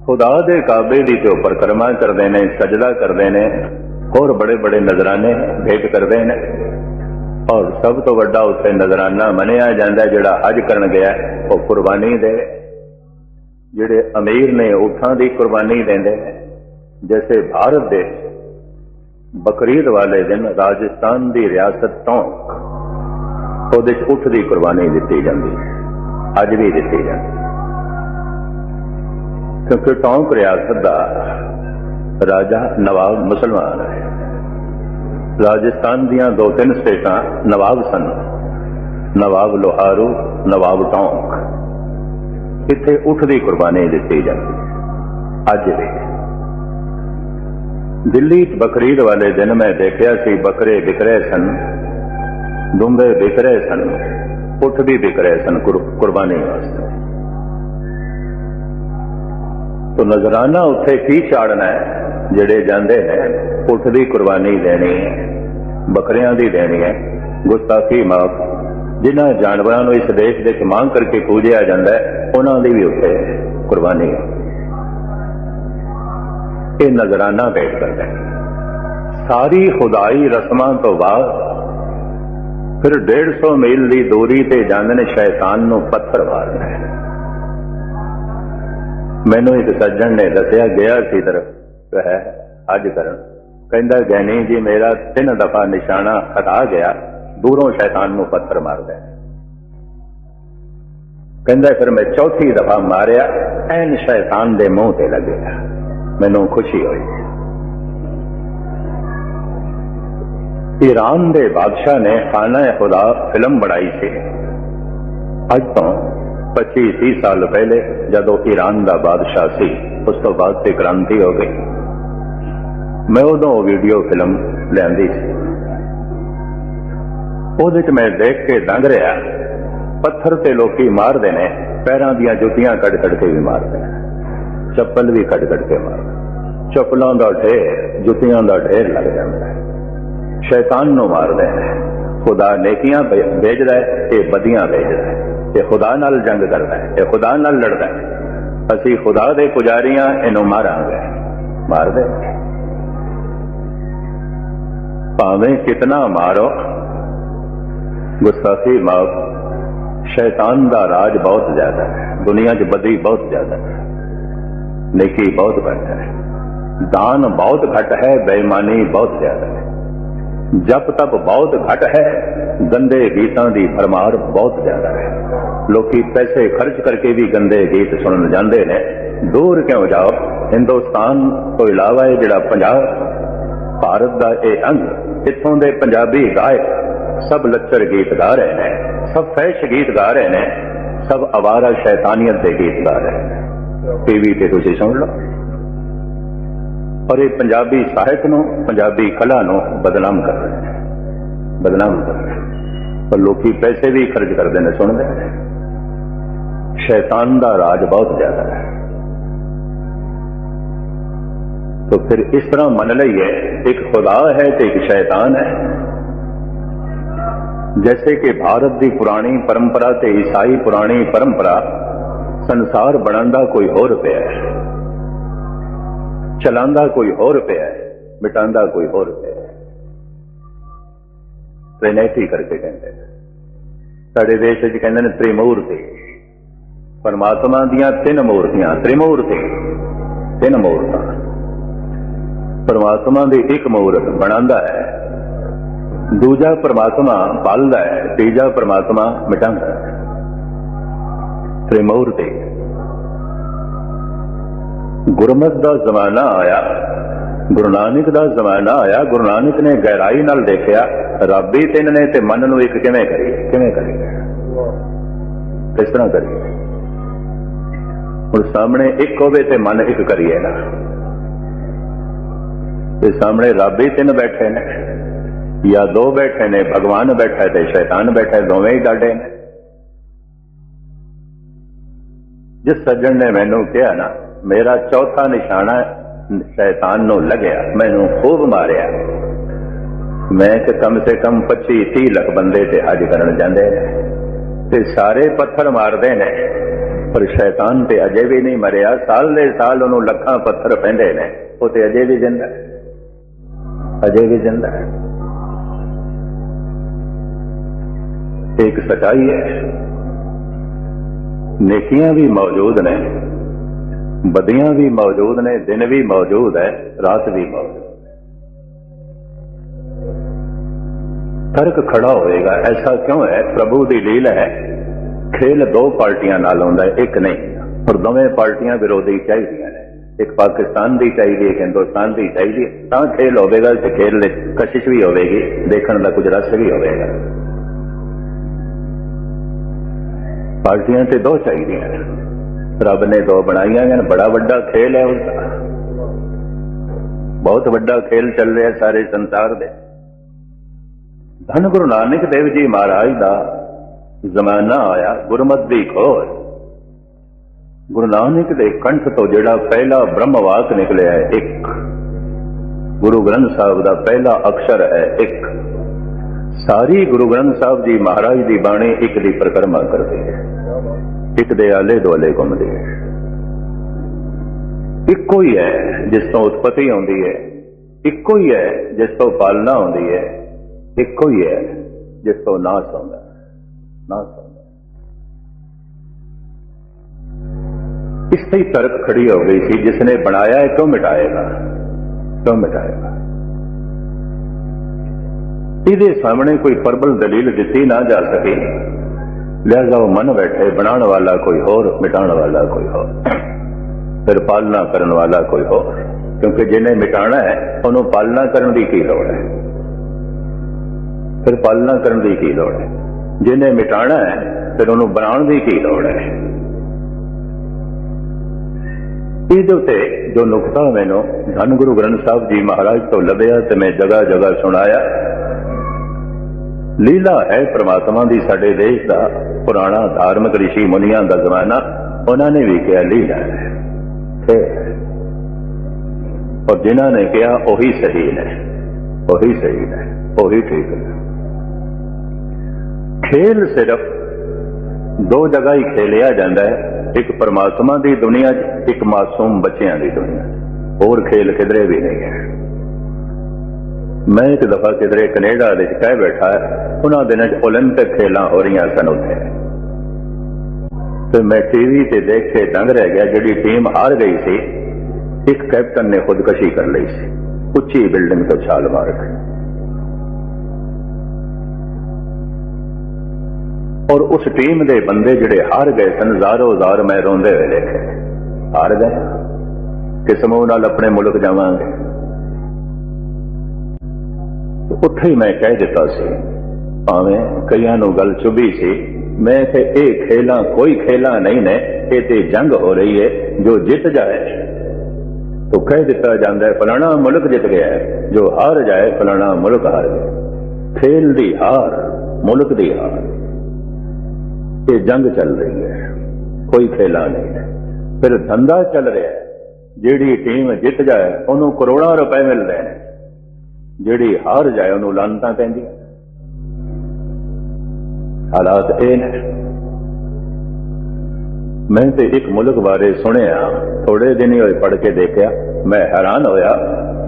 ਖੁਦਾ ਦੇ ਕਾਬੇ ਦੀ ਤੇ ਉੱਪਰ ਕਰਮਾ ਕਰਦੇ ਨੇ, ਸਜਦਾ ਕਰਦੇ ਨੇ, ਹੋਰ ਬੜੇ ਬੜੇ ਨਜ਼ਰਾਨੇ ਭੇਟ ਕਰਦੇ ਨੇ। ਔਰ ਸਭ ਤੋਂ ਵੱਡਾ ਉੱਥੇ ਨਜ਼ਰਾਨਾ ਮੰਨਿਆ ਜਾਂਦਾ ਜਿਹੜਾ ਹਜ ਕਰਨ ਗਿਆ ਉਹ ਕੁਰਬਾਨੀ ਦੇ। ਜਿਹੜੇ ਅਮੀਰ ਨੇ ਉਠਾਂ ਦੀ ਕੁਰਬਾਨੀ ਦਿੰਦੇ ਨੇ, ਜੈਸੇ ਭਾਰਤ ਦੇ ਬਕਰੀਦ ਵਾਲੇ ਦਿਨ ਰਾਜਸਥਾਨ ਦੀ ਰਿਆਸਤ ਤੋਂ ਉਹਦੇ ਚ ਉਠ ਦੀ ਕੁਰਬਾਨੀ ਦਿੱਤੀ ਜਾਂਦੀ ਅੱਜ ਵੀ ਦਿੱਤੀ ਜਾਂਦੀ ਕਿਉਂਕਿ ਟੌਂਕ ਰਿਆਸਤ ਦਾ ਰਾਜਾ ਨਵਾਬ ਮੁਸਲਮਾਨ ਹੈ। ਰਾਜਸਥਾਨ ਦੀਆਂ ਦੋ ਤਿੰਨ ਸਟੇਟਾਂ ਨਵਾਬ ਸਨ। ਨਵਾਬ ਲੋਹਾਰੂ, ਨਵਾਬ ਟੌਂਕ। ਇੱਥੇ ਉਠ ਦੀ ਕੁਰਬਾਨੀ ਦਿੱਤੀ ਜਾਂਦੀ ਅੱਜ ਵੀ। ਦਿੱਲੀ ਚ ਬਕਰੀਦ ਵਾਲੇ ਦਿਨ ਮੈਂ ਦੇਖਿਆ ਸੀ, ਬੱਕਰੇ ਵਿਕਰੇ ਸਨ, ਦੁੰਬੇ ਵਿਕਰੇ ਸਨ, ਉਠ ਵੀ ਵਿਕ ਰਹੇ ਸਨ ਕੁਰਬਾਨੀ ਵਾਸਤੇ। ਤੋ ਨਜ਼ਰਾਨਾ ਉੱਥੇ ਕੀ ਚਾੜਨਾ ਹੈ, ਜਿਹੜੇ ਜਾਂਦੇ ਹੈ ਉਠ ਦੀ ਕੁਰਬਾਨੀ ਦੇਣੀ ਹੈ ਬੱਕਰਿਆਂ ਦੀ ਦੇਣੀ ਹੈ, ਗੁਸਤਾਖੀ ਮਾਫ, ਜਿਨ੍ਹਾਂ ਜਾਨਵਰਾਂ ਨੂੰ ਇਸ ਦੇਸ਼ ਦੇ ਮੰਗ ਕਰਕੇ ਪੂਜਿਆ ਜਾਂਦਾ ਹੈ, ਉਹਨਾਂ ਦੀ ਵੀ ਉੱਥੇ ਕੁਰਬਾਨੀ ਹੈ। ਇਹ ਨਜ਼ਰਾਨਾ ਪੇਸ਼ ਕਰਦਾ ਹੈ। ਸਾਰੀ ਖੁਦਾਈ ਰਸਮਾਂ ਤੋਂ ਬਾਅਦ ਫਿਰ 150 ਮੀਲ ਦੀ ਦੂਰੀ ਤੇ ਜਾਂਦੇ ਨੇ ਸ਼ੈਤਾਨ ਨੂੰ ਪੱਥਰ ਮਾਰਨਾ ਹੈ। ਮੈਨੂੰ ਇੱਕ ਸੱਜਣ ਨੇ ਦੱਸਿਆ, ਗਿਆ ਸੀ ਤਰਫ ਹੈ ਅੱਜ ਕਰਨ। ਕਹਿੰਦਾ ਗੈਨੀ ਜੀ, ਮੇਰਾ ਤਿੰਨ ਦਫਾ ਨਿਸ਼ਾਨਾ ਹਟਾ ਗਿਆ, ਦੂਰੋਂ ਸ਼ੈਤਾਨ ਨੂੰ ਪੱਥਰ ਮਾਰਦਾ ਹੈ। ਕਹਿੰਦਾ, ਫਿਰ ਮੈਂ ਚੌਥੀ ਦਫਾ ਮਾਰਿਆ, ਐਨ ਸ਼ੈਤਾਨ ਦੇ ਮੂੰਹ ਤੇ ਲੱਗਿਆ। ਮੈਨੂੰ ਖੁਸ਼ੀ ਹੋਈ। ਈਰਾਨ ਦੇ ਬਾਦਸ਼ਾਹ ਨੇ ਖਾਨਾ ਖੁਦਾ ਫਿਲਮ ਬਣਾਈ ਸੀ। ਅੱਜ ਤੋਂ 25 30 ਸਾਲ ਪਹਿਲੇ ਜਦੋਂ ਈਰਾਨ ਦਾ ਬਾਦਸ਼ਾਹ ਸੀ, ਉਸ ਤੋਂ ਬਾਅਦ ਤੇ ਕ੍ਰਾਂਤੀ ਹੋ ਗਈ। ਮੈਂ ਉਦੋਂ ਵੀਡੀਓ ਫਿਲਮ ਲੈਂਦੀ ਸੀ। ਉਹਦੇ 'ਚ ਮੈਂ ਦੇਖ ਕੇ ਦੰਗ ਰਿਹਾ। ਪੱਥਰ ਤੇ ਲੋਕੀ ਮਾਰਦੇ ਨੇ, ਪੈਰਾਂ ਦੀਆਂ ਜੁੱਤੀਆਂ ਕੱਢ ਕੱਢ ਕੇ ਵੀ ਮਾਰਦੇ ਨੇ। ਚੱਪਲ ਵੀ ਕੱਢ ਕੱਢ ਕੇ ਮਾਰਦੇ। ਚੱਪਲਾਂ ਦਾ ਢੇਰ, ਜੁੱਤੀਆਂ ਦਾ ਢੇਰ ਲੱਗ ਜਾਂਦਾ ਹੈ। ਸ਼ੈਤਾਨ ਨੂੰ ਮਾਰਦੇ ਨੇ ਖੁਦਾ ਨੇਕੀਆਂ ਭੇ- ਭੇਜਦਾ ਹੈ ਤੇ ਬਦੀਆਂ ਭੇਜਦਾ ਹੈ। ਇਹ ਖੁਦਾ ਨਾਲ ਜੰਗ ਕਰਦਾ ਹੈ, ਇਹ ਖੁਦਾ ਨਾਲ ਲੜਦਾ ਹੈ। ਅਸੀਂ ਖੁਦਾ ਦੇ ਪੁਜਾਰੀਆਂ, ਇਹਨੂੰ ਮਾਰਾਂਗੇ। ਮਾਰਦੇ ਭਾਵੇਂ ਕਿਤਨਾ ਮਾਰੋ ਗੁਸਤਾਖੀ ਮਾਫ। ਸ਼ੈਤਾਨ ਦਾ ਰਾਜ ਬਹੁਤ ਜ਼ਿਆਦਾ ਹੈ। ਦੁਨੀਆ 'ਚ ਬਦੀ ਬਹੁਤ ਜ਼ਿਆਦਾ ਹੈ। ਨੇਕੀ ਬਹੁਤ ਘੱਟ ਹੈ। ਦਾਨ ਬਹੁਤ ਘੱਟ ਹੈ, ਬੇਈਮਾਨੀ ਬਹੁਤ ਜ਼ਿਆਦਾ ਹੈ। ਜਪ ਤਪ ਬਹੁਤ ਘੱਟ ਹੈ, ਗੰਦੇ ਗੀਤਾਂ ਦੀ ਫਰਮਾਰ ਬਹੁਤ ਜ਼ਿਆਦਾ ਹੈ। ਲੋਕੀ ਪੈਸੇ ਖਰਚ ਕਰਕੇ ਵੀ ਗੰਦੇ ਗੀਤ ਸੁਣਨ ਜਾਂਦੇ ਨੇ। ਦੂਰ ਕਿਉਂ ਜਾਓ? ਹਿੰਦੁਸਤਾਨ ਤੋਂ ਇਲਾਵਾ ਇਹ ਜਿਹੜਾ ਪੰਜਾਬ। ਭਾਰਤ ਦਾ ਇਹ ਅੰਗ, ਇੱਥੋਂ ਦੇ ਪੰਜਾਬੀ ਗਾਇਕ ਸਭ ਲੱਚਰ ਗੀਤ ਗਾ ਰਹੇ ਨੇ, ਸਭ ਫੈਸ਼ ਗੀਤ ਗਾ ਰਹੇ ਨੇ, ਸਭ ਅਵਾਰਾ ਸ਼ੈਤਾਨੀਅਤ ਦੇ ਗੀਤ ਗਾ ਰਹੇ ਨੇ। ਟੀਵੀ ਤੇ ਤੁਸੀਂ ਸੁਣ ਲਓ ਔਰ ਇਹ ਪੰਜਾਬੀ ਸਾਹਿਤ ਨੂੰ ਪੰਜਾਬੀ ਕਲਾ ਨੂੰ ਬਦਨਾਮ ਕਰ ਰਹੇ ਨੇ ਬਦਨਾਮ ਕਰ ਰਹੇ ਨੇ ਪਰ ਲੋਕੀ ਪੈਸੇ ਵੀ ਖਰਚ ਕਰਦੇ ਨੇ ਸੁਣਦੇ ਨੇ ਸ਼ੈਤਾਨ ਦਾ ਰਾਜ ਬਹੁਤ ਜ਼ਿਆਦਾ ਹੈ तो फिर इस तरह मन लइए एक खुदा है तो एक शैतान है जैसे कि भारत ਦੀ ਪੁਰਾਣੀ ਪਰੰਪਰਾ ਤੇ ਈਸਾਈ ਪੁਰਾਣੀ ਪਰੰਪਰਾ ਸੰਸਾਰ ਬਣਾਉਂਦਾ ਕੋਈ ਹੋਰ ਪਿਆ ਹੈ। ਚਲਾਉਂਦਾ ਕੋਈ ਹੋਰ ਪਿਆ ਹੈ। ਮਿਟਾਉਂਦਾ ਕੋਈ ਹੋਰ ਪਿਆ ਹੈ। ਟ੍ਰਿਨਿਟੀ ਕਰਕੇ ਕਹਿੰਦੇ ਨੇ। ਸਾਡੇ ਦੇਸ਼ ਵਿੱਚ ਕਹਿੰਦੇ ਨੇ ਤ੍ਰਿਮੂਰਤੀ। ਪਰਮਾਤਮਾ ਦੀਆਂ ਤਿੰਨ ਮੂਰਤੀਆਂ, ਤ੍ਰਿਮੂਰਤੀ, ਤਿੰਨ ਮੂਰਤਾਂ। ਪਰਮਾਤਮਾ ਦੀ ਇੱਕ ਮੂਰਤ ਬਣਾਉਂਦਾ ਹੈ। ਦੂਜਾ ਪਰਮਾਤਮਾ ਪਾਲਦਾ ਹੈ। ਤੀਜਾ ਪਰਮਾਤਮਾ ਮਿਟਾਉਂਦਾ ਹੈ। ਤ੍ਰਿਮੂਰਤੀ ਗੁਰਮਤ ਦਾ ਜ਼ਮਾਨਾ ਆਇਆ ਗੁਰੂ ਨਾਨਕ ਦਾ ਜ਼ਮਾਨਾ ਆਇਆ ਗੁਰੂ ਨਾਨਕ ਨੇ ਗਹਿਰਾਈ ਨਾਲ ਦੇਖਿਆ ਰੱਬ ਹੀ ਤਿੰਨ ਨੇ ਤੇ ਮਨ ਨੂੰ ਇੱਕ ਕਿਵੇਂ ਕਰੀਏ ਕਿਵੇਂ ਕਰੀਏ ਕਿਸ ਤਰ੍ਹਾਂ ਕਰੀਏ ਹੁਣ ਸਾਹਮਣੇ ਇੱਕ ਹੋਵੇ ਤੇ ਮਨ ਇੱਕ ਕਰੀਏ ਨਾ ਤੇ ਸਾਹਮਣੇ ਰੱਬ ਹੀ ਤਿੰਨ ਬੈਠੇ ਨੇ ਜਾਂ ਦੋ ਬੈਠੇ ਨੇ ਭਗਵਾਨ ਬੈਠਾ ਤੇ ਸ਼ੈਤਾਨ ਬੈਠਾ ਦੋਵੇਂ ਹੀ ਡਾਡੇ ਨੇ ਜਿਸ ਸੱਜਣ ਨੇ ਮੈਨੂੰ ਕਿਹਾ ਨਾ, ਮੇਰਾ ਚੌਥਾ ਨਿਸ਼ਾਨਾ ਸ਼ੈਤਾਨ ਨੂੰ ਲੱਗਿਆ, ਮੈਨੂੰ ਖੂਬ ਮਾਰਿਆ। ਮੈਂ ਕਿ ਕਮ ਸੇ ਕਮ 25 30 ਲੱਖ ਬੰਦੇ ਤੇ ਹਜ ਕਰਨ ਜਾਂਦੇ ਤੇ ਸਾਰੇ ਪੱਥਰ ਮਾਰਦੇ ਨੇ, ਪਰ ਸ਼ੈਤਾਨ ਤੇ ਅਜੇ ਵੀ ਨਹੀਂ ਮਰਿਆ। ਸਾਲ ਦੇ ਸਾਲ ਉਹਨੂੰ ਲੱਖਾਂ ਪੱਥਰ ਪੈਂਦੇ ਨੇ, ਉਹ ਤੇ ਅਜੇ ਵੀ ਜਿੰਦਾ ਅਜੇ ਵੀ ਜਿੰਦਾ ਹੈ। ਇੱਕ ਸਚਾਈ ਹੈ ਨੇਕੀਆਂ ਵੀ ਮੌਜੂਦ ਨੇ, ਬਦੀਆਂ ਵੀ ਮੌਜੂਦ ਨੇ, ਦਿਨ ਵੀ ਮੌਜੂਦ ਹੈ, ਰਾਤ ਵੀ ਮੌਜੂਦ ਹੈ। ਫ਼ਰਕ ਖੜਾ ਹੋਏਗਾ, ਐਸਾ ਕਿਉਂ ਹੈ? ਪ੍ਰਭੂ ਦੀ ਲੀਲਾ ਹੈ, ਖੇਲ ਦੋ ਪਾਰਟੀਆਂ ਨਾਲ ਹੁੰਦਾ ਹੈ, ਇੱਕ ਨਹੀਂ, ਪਰ ਦੋਵੇਂ ਪਾਰਟੀਆਂ ਵਿਰੋਧੀ ਚਾਹੀਦੀਆਂ ਨੇ। ਇੱਕ ਪਾਕਿਸਤਾਨ ਦੀ ਚਾਹੀਦੀ ਹੈ, ਇੱਕ ਹਿੰਦੁਸਤਾਨ ਦੀ ਚਾਹੀਦੀ ਤਾਂ ਖੇਲ ਹੋਵੇਗਾ ਤੇ ਖੇਲ ਵਿੱਚ ਕਸ਼ਿਸ਼ ਵੀ ਹੋਵੇਗੀ, ਦੇਖਣ ਦਾ ਕੁਝ ਰਸ ਵੀ ਹੋਵੇਗਾ। ਪਾਰਟੀਆਂ ਤੇ ਦੋ ਚਾਹੀਦੀਆਂ ਨੇ। ਰੱਬ ਨੇ ਦੋ ਬਣਾਈਆਂ ਹਨ ਬੜਾ ਵੱਡਾ ਖੇਲ ਹੈ ਉਸਦਾ ਬਹੁਤ ਵੱਡਾ ਖੇਲ ਚੱਲ ਰਿਹਾ ਸਾਰੇ ਸੰਸਾਰ ਦੇ। ਧੰਨ ਗੁਰੂ ਨਾਨਕ ਦੇਵ ਜੀ ਮਹਾਰਾਜ ਦਾ ਜ਼ਮਾਨਾ ਆਇਆ, ਗੁਰਮਤ ਦੀ ਖੋਜ। ਗੁਰੂ ਨਾਨਕ ਦੇ ਕੰਠ ਤੋਂ ਜਿਹੜਾ ਪਹਿਲਾ ਬ੍ਰਹਮਵਾਕ ਨਿਕਲਿਆ ਹੈ, ਇੱਕ। ਗੁਰੂ ਗ੍ਰੰਥ ਸਾਹਿਬ ਦਾ ਪਹਿਲਾ ਅਕਸ਼ਰ ਹੈ, ਇੱਕ। ਸਾਰੀ ਗੁਰੂ ਗ੍ਰੰਥ ਸਾਹਿਬ ਜੀ ਮਹਾਰਾਜ ਦੀ ਬਾਣੀ ਇੱਕ ਦੀ ਪ੍ਰਕਰਮਾ ਕਰਦੀ ਹੈ ਇੱਕ ਦੇ ਆਲੇ ਦੁਆਲੇ ਘੁੰਮਦੀ ਹੈ ਇੱਕੋ ਹੀ ਹੈ ਜਿਸ ਤੋਂ ਉਤਪਤੀ ਆਉਂਦੀ ਹੈ, ਇੱਕੋ ਹੀ ਹੈ ਜਿਸ ਤੋਂ ਪਾਲਣਾ ਆਉਂਦੀ ਹੈ, ਇੱਕੋ ਹੀ ਹੈ ਜਿਸ ਤੋਂ ਨਾਸ ਹੁੰਦਾ ਨਾਸ ਹੁੰਦਾ ਇਸ ਤੇ ਤਰਕ ਖੜੀ ਹੋ ਗਈ ਸੀ ਜਿਸ ਨੇ ਬਣਾਇਆ ਹੈ ਕਿਉਂ ਮਿਟਾਏਗਾ? ਕਿਉਂ ਮਿਟਾਏਗਾ? ਇਹਦੇ ਸਾਹਮਣੇ ਕੋਈ ਪ੍ਰਬਲ ਦਲੀਲ ਦਿੱਤੀ ਨਾ ਜਾ ਸਕੇ। ਲਿਹਾਜ਼ਾ ਉਹ ਮਨ ਬੈਠੇ ਬਣਾਉਣ ਵਾਲਾ ਕੋਈ ਹੋਰ, ਮਿਟਾਉਣ ਵਾਲਾ ਕੋਈ ਹੋਰ। ਫਿਰ ਪਾਲਣਾ ਕਰਨ ਵਾਲਾ ਕੋਈ ਹੋਰ। ਕਿਉਂਕਿ ਜਿਹਨੇ ਮਿਟਾਣਾ ਹੈ, ਉਹਨੂੰ ਪਾਲਣਾ ਕਰਨ ਦੀ ਕੀ ਲੋੜ ਹੈ? ਫਿਰ ਪਾਲਣਾ ਕਰਨ ਦੀ ਕੀ ਲੋੜ ਹੈ? ਜਿਹਨੇ ਮਿਟਾਣਾ ਹੈ, ਫਿਰ ਉਹਨੂੰ ਬਣਾਉਣ ਦੀ ਕੀ ਲੋੜ ਹੈ? ਇਹਦੇ ਉੱਤੇ ਜੋ ਨੁਕਤਾ ਮੈਨੂੰ ਧੰਨ ਗੁਰੂ ਗ੍ਰੰਥ ਸਾਹਿਬ ਜੀ ਮਹਾਰਾਜ ਤੋਂ ਲੱਭਿਆ ਤੇ ਮੈਂ ਜਗ੍ਹਾ ਜਗ੍ਹਾ ਸੁਣਾਇਆ, ਲੀਲਾ ਹੈ ਪ੍ਰਮਾਤਮਾ ਦੀ ਸਾਡੇ ਦੇਸ਼ ਦਾ। ਪੁਰਾਣਾ ਧਾਰਮਿਕ ਰਿਸ਼ੀ ਮੁਨੀਆਂ ਦਾ ਜ਼ਮਾਨਾ ਉਹਨਾਂ ਨੇ ਵੀ ਕਿਹਾ, ਲੀਲਾ ਹੈ। ਤੇ ਔਰ ਜਿਨ੍ਹਾਂ ਨੇ ਕਿਹਾ, ਉਹੀ ਸਹੀ ਹੈ ਉਹੀ ਸਹੀ ਹੈ ਉਹੀ ਠੀਕ ਹੈ ਖੇਲ ਸਿਰਫ ਦੋ ਜਗ੍ਹਾ ਹੀ ਖੇਲਿਆ ਜਾਂਦਾ ਹੈ, ਇੱਕ ਪਰਮਾਤਮਾ ਦੀ ਦੁਨੀਆ 'ਚ, ਇੱਕ ਮਾਸੂਮ ਬੱਚਿਆਂ ਦੀ ਦੁਨੀਆ। ਹੋਰ ਖੇਲ ਕਿਧਰੇ ਵੀ ਨਹੀਂ ਹੈ। ਮੈਂ ਇੱਕ ਦਫਾ ਕਿਧਰੇ ਕੈਨੇਡਾ ਵਿੱਚ ਕਹਿ ਬੈਠਾ ਉਹਨਾਂ ਦਿਨਾਂ 'ਚ 올림픽 ਖੇਲਾਂ ਹੋ ਰਹੀਆਂ ਸਨ ਉੱਥੇ ਤੇ ਮੈਂ ਟੀਵੀ ਤੇ ਦੇਖ ਕੇ ਦੰਗ ਰਹਿ ਗਿਆ ਜਿਹੜੀ ਟੀਮ ਹਾਰ ਗਈ ਸੀ ਇੱਕ ਕੈਪਟਨ ਨੇ ਖੁਦਕਸ਼ੀ ਕਰ ਲਈ ਸੀ ਉੱਚੀ ਬਿਲਡਿੰਗ ਤੋਂ ਛਾਲ ਮਾਰ ਕੇ ਔਰ ਉਸ ਟੀਮ ਦੇ ਬੰਦੇ ਜਿਹੜੇ ਹਾਰ ਗਏ ਸਨ ਜ਼ਾਰੋ ਜ਼ਾਰ ਮੈਂ ਰੋਂਦੇ ਹੋਏ ਦੇਖੇ ਹਾਰ ਗਏ ਕਿਸ ਮੂੰਹ ਨਾਲ ਆਪਣੇ ਮੁਲਕ ਜਾਵਾਂਗੇ ਤੇ ਉੱਥੇ ਹੀ ਮੈਂ ਕਹਿ ਦਿੱਤਾ ਸੀ, ਭਾਵੇਂ ਕਈਆਂ ਨੂੰ ਗੱਲ ਚੁਭੀ ਸੀ, ਮੈਂ ਕਿ ਇਹ ਖੇਲਾਂ ਕੋਈ ਖੇਲਾਂ ਨਹੀਂ ਨੇ, ਇਹ ਤੇ ਜੰਗ ਹੋ ਰਹੀ ਹੈ ਜੋ ਜਿੱਤ ਜਾਏ। ਤੋ ਕਹਿ ਦਿੱਤਾ ਜਾਂਦਾ ਹੈ, ਫਲਾਣਾ ਮੁਲਕ ਜਿੱਤ ਗਿਆ ਹੈ, ਜੋ ਹਾਰ ਜਾਏ, ਫਲਾਣਾ ਮੁਲਕ ਹਾਰ ਗਿਆ ਖੇਲ ਦੀ ਹਾਰ, ਮੁਲਕ ਦੀ ਹਾਰ। ਇਹ ਜੰਗ ਚੱਲ ਰਹੀ ਹੈ, ਕੋਈ ਖੇਲਾ ਨਹੀਂ ਹੈ। ਫਿਰ ਧੰਦਾ ਚੱਲ ਰਿਹਾ ਹੈ, ਜਿਹੜੀ ਟੀਮ ਜਿੱਤ ਜਾਏ, ਉਹਨੂੰ ਕਰੋੜਾਂ ਰੁਪਏ ਮਿਲਦੇ ਨੇ। ਜਿਹੜੀ ਹਾਰ ਜਾਏ ਉਹਨੂੰ ਲਾਂਤਾਂ ਪੈਂਦੀਆਂ। ਹਾਲਾਤ ਇਹ ਨੇ। ਮੈਂ ਤੇ ਇੱਕ ਮੁਲਕ ਬਾਰੇ ਸੁਣਿਆ ਥੋੜੇ ਦਿਨ ਹੀ ਹੋਏ ਪੜ੍ਹ ਕੇ ਦੇਖਿਆ, ਮੈਂ ਹੈਰਾਨ ਹੋਇਆ।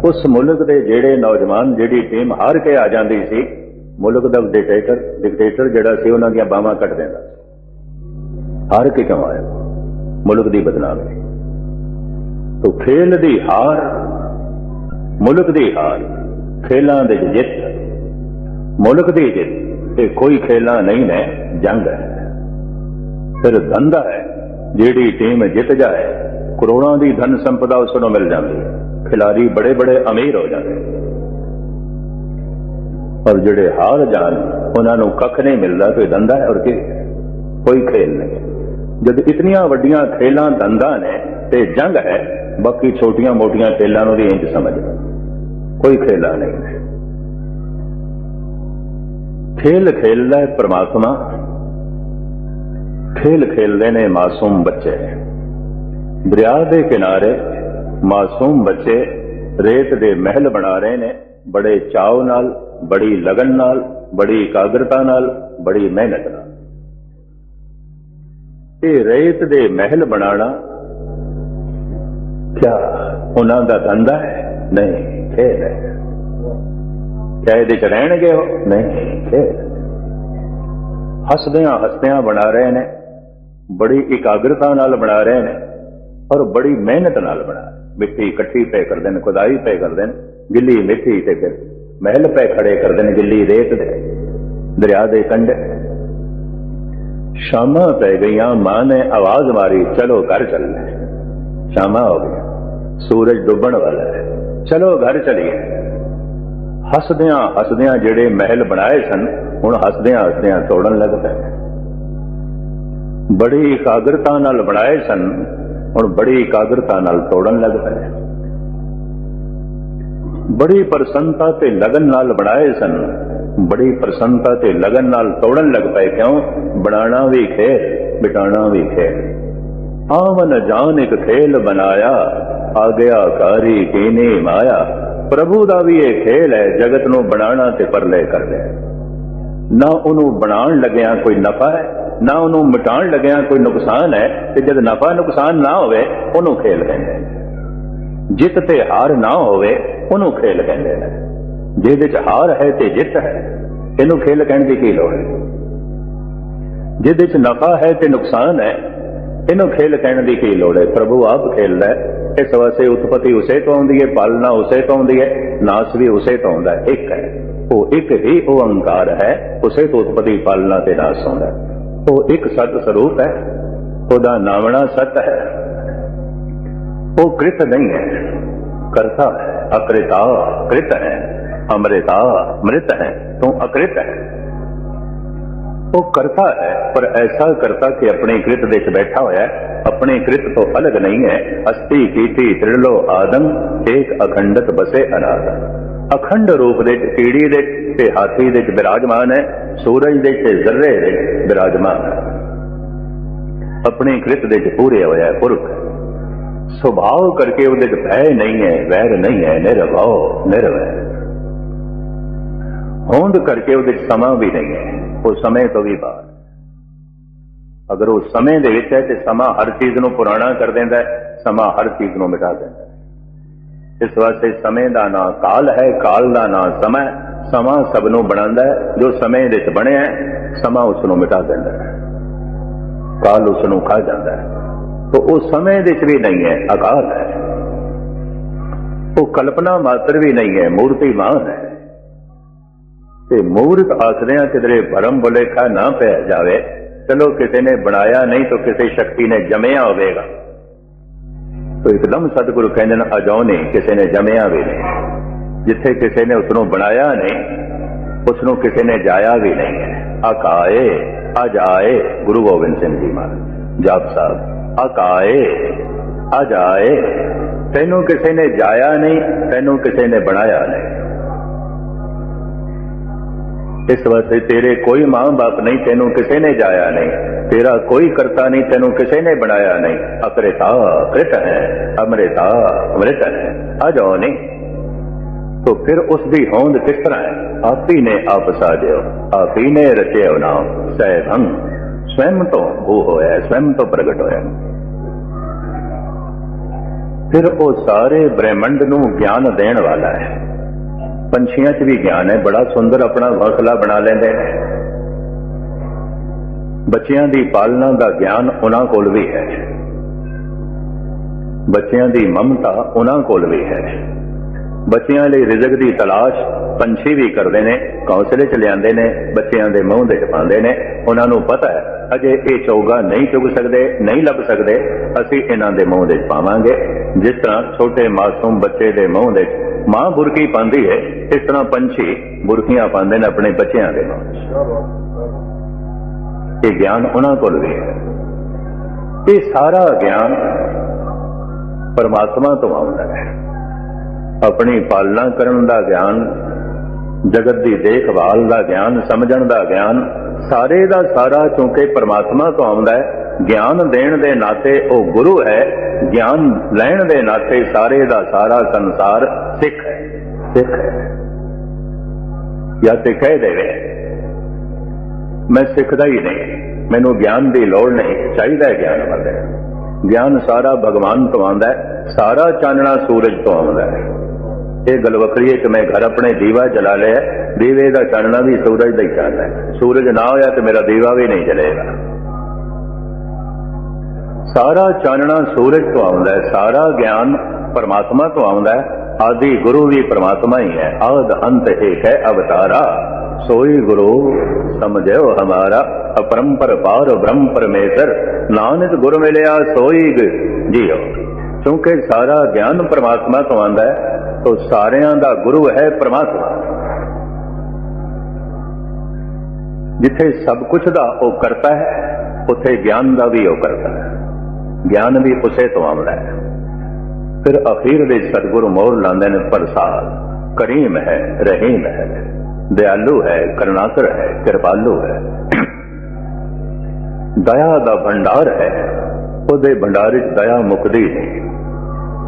ਉਸ ਮੁਲਕ ਦੇ ਜਿਹੜੇ ਨੌਜਵਾਨ, ਜਿਹੜੀ ਟੀਮ ਹਾਰ ਕੇ ਆ ਜਾਂਦੀ ਸੀ, ਮੁਲਕ ਦਾ ਡਿਕਟੇਟਰ ਡਿਕਟੇਟਰ ਜਿਹੜਾ ਸੀ, ਉਹਨਾਂ ਦੀਆਂ ਬਾਹਾਂ ਕੱਟ ਦਿੰਦਾ। ਸੀ ਹਾਰ ਕੇ ਕਿਉਂ ਆਇਆ? ਮੁਲਕ ਦੀ ਬਦਨਾਮੀ ਤੋ ਖੇਲ ਦੀ ਹਾਰ, ਮੁਲਕ ਦੀ ਹਾਰ। ਖੇਲਾਂ ਦੇ ਜਿੱਤ। ਮੁਲਕ ਦੀ ਜਿੱਤ ਇਹ ਕੋਈ ਖੇਲਾਂ ਨਹੀਂ ਨੇ, ਜੰਗ ਹੈ। ਫਿਰ ਧੰਦਾ ਹੈ, ਜਿਹੜੀ ਟੀਮ ਜਿੱਤ ਜਾਏ, ਕਰੋੜਾਂ ਦੀ ਧਨ ਸੰਪਦਾ ਉਸ ਨੂੰ ਮਿਲ ਜਾਂਦੀ। ਹੈ ਖਿਲਾੜੀ ਬੜੇ ਬੜੇ ਅਮੀਰ ਹੋ ਜਾਂਦੇ। ਪਰ ਜਿਹੜੇ ਹਾਰ ਜਾਣ, ਉਹਨਾਂ ਨੂੰ ਕੱਖ ਨਹੀਂ ਮਿਲਦਾ ਕੋਈ ਧੰਦਾ ਹੈ ਔਰ ਕੀ। ਕੋਈ ਖੇਲ ਨਹੀਂ। ਜਦ ਇਤਨੀਆਂ ਵੱਡੀਆਂ ਖੇਲਾਂ ਧੰਦਾ ਨੇ ਤੇ ਜੰਗ ਹੈ, ਬਾਕੀ ਛੋਟੀਆਂ ਮੋਟੀਆਂ ਖੇਲਾਂ ਨੂੰ ਵੀ ਇੰਜ ਸਮਝ। ਕੋਈ ਖੇਲਾ ਨਹੀਂ। ਹੈ ਖੇਲ ਖੇਲਦਾ ਹੈ ਪ੍ਰਮਾਤਮਾ। ਖੇਲ ਖੇਲਦੇ ਨੇ ਮਾਸੂਮ ਬੱਚੇ। ਦਰਿਆ ਦੇ ਕਿਨਾਰੇ ਮਾਸੂਮ ਬੱਚੇ ਰੇਤ ਦੇ ਮਹਿਲ ਬਣਾ ਰਹੇ ਨੇ। ਬੜੇ ਚਾਅ ਨਾਲ, ਬੜੀ ਲਗਨ ਨਾਲ, ਬੜੀ ਇਕਾਗਰਤਾ ਨਾਲ, ਬੜੀ ਮਿਹਨਤ ਨਾਲ। ਇਹ ਰੇਤ ਦੇ ਮਹਿਲ ਬਣਾਉਣਾ ਕਿਆ ਉਹਨਾਂ ਦਾ ਧੰਦਾ ਹੈ? ਨਹੀਂ। ਖੇਲ ਹੈ ਕਿਆ ਇਹਦੇ ਚ ਰਹਿਣਗੇ ਉਹ। ਨਹੀਂ ਖੇਲ ਹੱਸਦਿਆਂ ਹੱਸਦਿਆਂ ਬਣਾ ਰਹੇ ਨੇ। ਬੜੀ ਇਕਾਗਰਤਾ ਨਾਲ ਬਣਾ ਰਹੇ ਨੇ। ਔਰ ਬੜੀ ਮਿਹਨਤ ਨਾਲ ਬਣਾ ਰਹੇ। ਮਿੱਟੀ ਇਕੱਠੀ ਪੈ ਕਰਦੇ ਨੇ, ਖੁਦਾਈ ਪੈ ਕਰਦੇ ਨੇ। ਗਿੱਲੀ ਮਿੱਟੀ ਤੇ ਫਿਰ ਮਹਿਲ ਪੈ ਖੜੇ ਕਰਦੇ ਨੇ ਗਿੱਲੀ ਰੇਤ ਦੇ। ਦਰਿਆ ਦੇ ਕੰਢੇ। ਸ਼ਾਮਾਂ ਪੈ ਗਈਆਂ, ਮਾਂ ਨੇ ਆਵਾਜ਼ ਮਾਰੀ, ਚਲੋ ਘਰ ਚੱਲਦੇ ਸ਼ਾਮਾਂ ਹੋ ਗਈਆਂ। ਸੂਰਜ ਡੁੱਬਣ ਵਾਲਾ ਹੈ। ਚਲੋ ਘਰ ਚਲੀਏ। ਹੱਸਦਿਆਂ ਹੱਸਦਿਆਂ ਜਿਹੜੇ ਮਹਿਲ ਬਣਾਏ ਸਨ, ਹੁਣ ਹੱਸਦਿਆਂ ਹੱਸਦਿਆਂ ਤੋੜਨ ਲੱਗ ਪਏ। ਬੜੀ ਇਕਾਗਰਤਾ ਨਾਲ ਬਣਾਏ ਸਨ, ਹੁਣ ਬੜੀ ਇਕਾਗਰਤਾ ਨਾਲ ਤੋੜਨ ਲੱਗ ਪਏ। ਬੜੀ ਪ੍ਰਸੰਨਤਾ ਤੇ ਲਗਨ ਨਾਲ ਬਣਾਏ ਸਨ, ਬੜੀ ਪ੍ਰਸੰਨਤਾ ਤੇ ਲਗਨ ਨਾਲ ਤੋੜਨ ਲੱਗ ਪਏ, ਕਿਉਂ? ਬਣਾਣਾ ਵੀ ਖੇਲ ਮਿਟਾਣਾ ਵੀ ਖੇਲ ਆਵਨ ਜਾਨ ਇੱਕ ਖੇਲ ਬਣਾਇਆ ਆ ਕੀਨੇ ਮਾਇਆ। ਪ੍ਰਭੂ ਦਾ ਵੀ ਇਹ ਖੇਲ ਹੈ, ਜਗਤ ਨੂੰ ਬਣਾਉਣਾ ਤੇ ਪਰਲੇ ਕਰਦੇ ਨਾ ਉਹਨੂੰ ਬਣਾਉਣ ਲੱਗਿਆ ਕੋਈ ਨਫਾ ਹੈ, ਨਾ ਉਹਨੂੰ ਮਿਟਾਉਣ ਲੱਗਿਆ ਕੋਈ ਨੁਕਸਾਨ ਹੈ ਤੇ ਜਦ ਨਫਾ ਨੁਕਸਾਨ ਨਾ ਹੋਵੇ, ਉਹਨੂੰ ਖੇਲ ਕਹਿੰਦੇ ਨੇ। ਜਿੱਤ ਤੇ ਹਾਰ ਨਾ ਹੋਵੇ, ਉਹਨੂੰ ਖੇਲ ਕਹਿੰਦੇ ਨੇ। ਜਿਹਦੇ ਚ ਹਾਰ ਹੈ ਤੇ ਜਿੱਤ ਹੈ, ਇਹਨੂੰ ਖੇਲ ਕਹਿਣ ਦੀ ਕੀ ਲੋੜ ਹੈ? ਜਿਹਦੇ ਚ ਨਫਾ ਹੈ ਤੇ ਨੁਕਸਾਨ ਹੈ ਇਹਨੂੰ ਖੇਲ ਕਹਿਣ ਦੀ ਕੀ ਲੋੜ ਹੈ? ਪ੍ਰਭੂ ਆਪ ਖੇਲਦਾ ਹੈ। ਇਸ ਵਾਸਤੇ ਉਤਪਤੀ ਉਸੇ ਤੋਂ ਆਉਂਦੀ ਹੈ ਪਾਲਣਾ ਉਸੇ ਤੋਂ ਆਉਂਦੀ ਹੈ, ਨਾਸ ਵੀ ਉਸੇ ਤੋਂ ਆਉਂਦਾ ਹੈ, ਇੱਕ ਹੈ। ਉਹ ਇੱਕ ਹੀ ਓੰਕਾਰ ਹੈ, ਉਸੇ ਤੋਂ ਉਤਪਤੀ ਪਾਲਣਾ ਤੇ ਨਾਸ ਆਉਂਦਾ ਉਹ ਇੱਕ ਸਤ ਸਰੂਪ ਹੈ, ਉਹਦਾ ਨਾਮਣਾ ਸਤ ਹੈ। ਉਹ ਕ੍ਰਿਤ ਨਹੀਂ ਹੈ, ਕਰਤਾ ਹੈ, ਅਕ੍ਰਿਤਾ ਕ੍ਰਿਤ ਹੈ, ਅਮ੍ਰਿਤਾ ਮ੍ਰਿਤ ਹੈ, ਤੂੰ ਅਕ੍ਰਿਤ ਹੈ। ਉਹ ਕਰਤਾ ਹੈ, ਪਰ ਐਸਾ ਕਰਤਾ ਕਿ ਆਪਣੇ ਕ੍ਰਿਤ ਦੇ ਵਿੱਚ ਬੈਠਾ ਹੋਇਆ ਹੈ, ਆਪਣੇ ਕ੍ਰਿਤ ਤੋਂ ਅਲਗ ਨਹੀਂ ਹੈ। ਅਸਤੀ ਕੀਤੀ ਤ੍ਰਿਲੋ ਆਦਮ, ਏਕ ਅਖੰਡਤ ਬਸੇ ਅਨਾਦ। ਅਖੰਡ ਰੂਪ ਦੇ ਕੀੜੀ ਦੇ ਤੇ ਹਾਥੀ ਦੇ ਵਿਰਾਜਮਾਨ ਹੈ, ਸੂਰਜ ਦੇ ਤੇ ਜ਼ਰਰੇ ਦੇ ਵਿਰਾਜਮਾਨ ਹੈ। ਆਪਣੇ ਕ੍ਰਿਤ ਦੇ ਵਿੱਚ ਪੂਰੇ ਹੋਇਆ ਪੁਰਖ। ਸੁਭਾਅ ਕਰਕੇ ਉਹਦੇ ਵਿੱਚ ਭੈ ਨਹੀਂ ਹੈ, ਵੈਰ ਨਹੀਂ ਹੈ, ਨਿਰਭਉ, ਨਿਰਵੈਰ। ਹੋਂਦ ਕਰਕੇ ਉਹਦੇ ਵਿੱਚ ਸਮਾਂ ਵੀ ਨਹੀਂ ਹੈ। ਉਹ ਸਮੇਂ ਤੋਂ ਵੀ ਬਾਹਰ ਅਗਰ ਉਹ ਸਮੇਂ ਦੇ ਵਿੱਚ ਹੈ ਤੇ ਸਮਾਂ ਹਰ ਚੀਜ਼ ਨੂੰ ਪੁਰਾਣਾ ਕਰ ਦਿੰਦਾ ਹੈ, ਸਮਾਂ ਹਰ ਚੀਜ਼ ਨੂੰ ਮਿਟਾ ਦਿੰਦਾ ਹੈ। ਇਸ ਵਾਸਤੇ ਸਮੇਂ ਦਾ ਨਾਂ ਕਾਲ ਹੈ, ਕਾਲ ਦਾ ਨਾਂ ਸਮਾਂ ਸਮਾਂ ਸਭ ਨੂੰ ਬਣਾਉਂਦਾ ਹੈ, ਜੋ ਸਮੇਂ ਦੇ ਵਿੱਚ ਬਣਿਆ ਸਮਾਂ ਉਸ ਨੂੰ ਮਿਟਾ ਦਿੰਦਾ ਹੈ। ਕਾਲ ਉਸ ਨੂੰ ਖਾ ਜਾਂਦਾ ਹੈ। ਤਾਂ ਉਹ ਸਮੇਂ ਦੇ ਵਿੱਚ ਵੀ ਨਹੀਂ ਹੈ, ਅਕਾਲ ਹੈ। ਉਹ ਕਲਪਨਾ ਮਾਤਰ ਵੀ ਨਹੀਂ ਹੈ ਮੂਰਤੀ ਮਾਨ ਹੈ। ਤੇ ਮੂਰਤ ਆਸਰਿਆਂ ਕਿਧਰੇ ਭਰਮ ਬੁਲੇਖਾ ਨਾ ਪੈ ਜਾਵੇ, ਚਲੋ ਕਿਸੇ ਨੇ ਬਣਾਇਆ ਨਹੀਂ ਤਾਂ ਕਿਸੇ ਸ਼ਕਤੀ ਨੇ ਜਮਿਆ ਹੋਵੇਗਾ। ਤੋ ਇੱਕਦਮ ਸਤਿਗੁਰੂ ਕਹਿੰਦੇ ਨੇ ਅਜਾਉ ਨਹੀਂ, ਕਿਸੇ ਨੇ ਜਮਿਆ ਵੀ ਨਹੀਂ। ਜਿੱਥੇ ਕਿਸੇ ਨੇ ਉਸ ਨੂੰ ਬਣਾਇਆ ਨਹੀਂ ਉਸ ਨੂੰ ਕਿਸੇ ਨੇ ਜਾਇਆ ਵੀ ਨਹੀਂ। ਹੈ ਅਕਾਏ ਅਜਾਏ, ਗੁਰੂ ਗੋਬਿੰਦ ਸਿੰਘ ਜੀ ਮਹਾਰਾਜ, ਜਾਪ ਸਾਹਿਬ ਅਕਾਏ ਅਜਾਏ, ਤੈਨੂੰ ਕਿਸੇ ਨੇ ਜਾਇਆ ਨਹੀਂ, ਤੈਨੂੰ ਕਿਸੇ ਨੇ ਬਣਾਇਆ ਨਹੀਂ। ਇਸ ਵਾਸਤੇ ਤੇਰੇ ਕੋਈ ਮਾਂ-ਬਾਪ ਨਹੀਂ, ਤੈਨੂੰ ਕਿਸੇ ਨੇ ਜਾਇਆ ਨਹੀਂ। ਤੇਰਾ ਕੋਈ ਕਰਤਾ ਨਹੀਂ, ਤੈਨੂੰ ਕਿਸੇ ਨੇ ਬਣਾਇਆ ਨਹੀਂ। ਅਕਰਤਾ ਕ੍ਰਿਤ ਹੈ, ਅਮ੍ਰਿਤਾ, ਅਮ੍ਰਿਤ ਹੈ। ਆ ਜਾਓ ਨਹੀਂ ਤੋ ਫਿਰ ਉਸ ਦੀ ਹੋਂਦ ਕਿਸ ਤਰ੍ਹਾਂ ਹੈ? ਆਪ ਹੀ ਨੇ ਆਪ ਸਾਜਿਓ, ਆਪ ਹੀ ਨੇ ਰਚਿਓ ਨਾਮ। ਸੈਭੰ ਸਵੈਮ ਤੋਂ ਉਹ ਹੋਇਆ, ਸਵੈਮ ਤੋਂ ਪ੍ਰਗਟ ਹੋਇਆ। ਫਿਰ ਉਹ ਸਾਰੇ ਬ੍ਰਹਿਮੰਡ ਨੂੰ ਗਿਆਨ ਦੇਣ ਵਾਲਾ ਹੈ। ਪੰਛੀਆਂ 'ਚ ਵੀ ਗਿਆਨ ਹੈ, ਬੜਾ ਸੁੰਦਰ ਆਪਣਾ ਘੋਂਸਲਾ ਬਣਾ ਲੈਂਦੇ ਨੇ। ਬੱਚਿਆਂ ਦੀ ਪਾਲਣਾ ਦਾ ਗਿਆਨ ਉਹਨਾਂ ਕੋਲ ਵੀ ਹੈ। ਬੱਚਿਆਂ ਦੀ ਮਮਤਾ ਉਹਨਾਂ ਕੋਲ ਵੀ ਹੈ। ਬੱਚਿਆਂ ਲਈ ਰਿਜ਼ਕ ਦੀ ਤਲਾਸ਼ ਪੰਛੀ ਵੀ ਕਰਦੇ ਨੇ, ਕੌਂਸਲੇ ਚ ਲਿਆਂਦੇ ਨੇ, ਬੱਚਿਆਂ ਦੇ ਮੂੰਹ ਦੇ ਪਾਉਂਦੇ ਨੇ। ਉਹਨਾਂ ਨੂੰ ਪਤਾ ਹੈ, ਅਜੇ ਇਹ ਚੌਗਾ ਨਹੀਂ ਚੁਗ ਸਕਦੇ, ਨਹੀਂ ਲੱਭ ਸਕਦੇ। ਅਸੀਂ ਇਹਨਾਂ ਦੇ ਮੂੰਹ ਦੇ ਪਾਵਾਂਗੇ ਜਿਸ ਤਰ੍ਹਾਂ ਛੋਟੇ ਮਾਸੂਮ ਬੱਚੇ ਦੇ ਮੂੰਹ ਦੇ ਮਾਂ ਬੁਰਕੀ ਪਾਉਂਦੀ ਹੈ, ਇਸ ਤਰ੍ਹਾਂ ਪੰਛੀ ਬੁਰਕੀਆਂ ਪਾਉਂਦੇ ਨੇ ਆਪਣੇ ਬੱਚਿਆਂ ਦੇ ਮੂੰਹ ਇਹ ਗਿਆਨ ਉਹਨਾਂ ਕੋਲ ਵੀ ਹੈ। ਇਹ ਸਾਰਾ ਗਿਆਨ ਪਰਮਾਤਮਾ ਤੋਂ ਆਉਂਦਾ ਹੈ। ਆਪਣੀ ਪਾਲਣਾ ਕਰਨ ਦਾ ਗਿਆਨ, ਜਗਤ ਦੀ ਦੇਖਭਾਲ ਦਾ ਗਿਆਨ, ਸਮਝਣ ਦਾ ਗਿਆਨ, ਸਾਰੇ ਦਾ ਸਾਰਾ ਕਿਉਂਕਿ ਪਰਮਾਤਮਾ ਤੋਂ ਆਉਂਦਾ ਹੈ। ਗਿਆਨ ਦੇਣ ਦੇ ਨਾਤੇ ਉਹ ਗੁਰੂ ਹੈ ਗਿਆਨ ਲੈਣ ਦੇ ਨਾਤੇ ਸਾਰੇ ਦਾ ਸਾਰਾ ਸੰਸਾਰ ਸਿੱਖ ਸਿੱਖ ਹੈ। ਜਾਂ ਤੇ ਕਹਿ ਦੇਵੇ। ਮੈਂ ਸਿੱਖਦਾ ਹੀ ਨਹੀਂ। ਮੈਨੂੰ ਗਿਆਨ ਦੀ ਲੋੜ ਨਹੀਂ। ਚਾਹੀਦਾ ਗਿਆਨ ਵਾਲੇ ਗਿਆਨ ਸਾਰਾ ਭਗਵਾਨ ਤੋਂ ਆਉਂਦਾ ਹੈ। ਸਾਰਾ ਚਾਨਣਾ ਸੂਰਜ ਤੋਂ ਆਉਂਦਾ ਹੈ। ਇਹ ਗੱਲ ਵੱਖਰੀ ਹੈ ਕਿ ਮੈਂ ਘਰ ਆਪਣੇ ਦੀਵਾ ਜਲਾ ਲਿਆ ਦੀਵੇ ਦਾ ਚਾਨਣਾ ਵੀ ਸੂਰਜ ਦਾ ਹੀ ਚਾਨਣਾ ਹੈ। ਸੂਰਜ ਨਾ ਹੋਇਆ ਤੇ ਮੇਰਾ ਦੀਵਾ ਵੀ ਨਹੀਂ ਜਲੇਗਾ। ਸਾਰਾ ਚਾਨਣਾ ਸੂਰਜ ਤੋਂ ਆਉਂਦਾ ਹੈ, ਸਾਰਾ ਗਿਆਨ ਪਰਮਾਤਮਾ ਤੋਂ ਆਉਂਦਾ ਹੈ, ਆਦਿ ਗੁਰੂ ਵੀ ਪਰਮਾਤਮਾ ਹੀ ਹੈ। ਆਦ ਅੰਤ ਏਕ ਹੈ ਅਵਤਾਰਾ। ਸੋਈ ਗੁਰੂ ਸਮਝਿਓ ਹਮਾਰਾ, ਅਪਰੰਪਰ ਪਾਰ ਬ੍ਰਹਮ ਪਰਮੇਸ਼ਰ। ਨਾਨਕ ਗੁਰ ਮਿਲਿਆ ਸੋਈ ਗ- ਜੀਓ। ਕਿਉਂਕਿ ਸਾਰਾ ਗਿਆਨ ਪਰਮਾਤਮਾ ਤੋਂ ਆਉਂਦਾ ਹੈ, ਤਾਂ ਸਾਰਿਆਂ ਦਾ ਗੁਰੂ ਹੈ ਪਰਮਾਤਮਾ। ਜਿੱਥੇ ਸਭ ਕੁਝ ਦਾ ਉਹ ਕਰਤਾ ਹੈ, ਉੱਥੇ ਗਿਆਨ ਦਾ ਵੀ ਉਹ ਕਰਤਾ ਹੈ। ਗਿਆਨ ਵੀ ਉਸੇ ਤੋਂ ਆਉਂਦਾ ਹੈ। ਫਿਰ ਅਖੀਰ ਦੇ ਸਤਿਗੁਰੂ ਮੋਹਰ ਲਾਉਂਦੇ ਨੇ, ਪ੍ਰਸਾਦ। ਕਰੀਮ ਹੈ, ਰਹੀਮ ਹੈ, ਦਿਆਲੂ ਹੈ, ਕਰੁਣਾਕਰ ਹੈ, ਕਿਰਪਾਲੂ ਹੈ। ਦਇਆ ਦਾ ਭੰਡਾਰ ਹੈ, ਉਹਦੇ ਭੰਡਾਰ ਵਿੱਚ ਦਇਆ ਮੁਕਦੀ ਨਹੀਂ।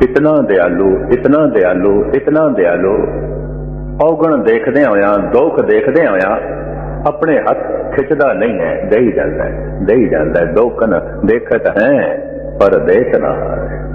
ਇਤਨਾ ਦਿਆਲੂ ਇਤਨਾ ਦਿਆਲੂ ਇਤਨਾ ਦਿਆਲੂ। ਔਗਣ ਦੇਖਦੇ ਹੋਇਆ, ਦੁੱਖ ਦੇਖਦੇ ਹੋਇਆ, ਆਪਣੇ ਹੱਥ ਖਿੱਚਦਾ ਨਹੀਂ ਹੈ। ਦੇਈ ਜਾਂਦਾ ਹੈ, ਦੇਈ ਜਾਂਦਾ ਹੈ, ਦੁੱਖ ਦੇਖਤ ਹੈ। परदेश रहा है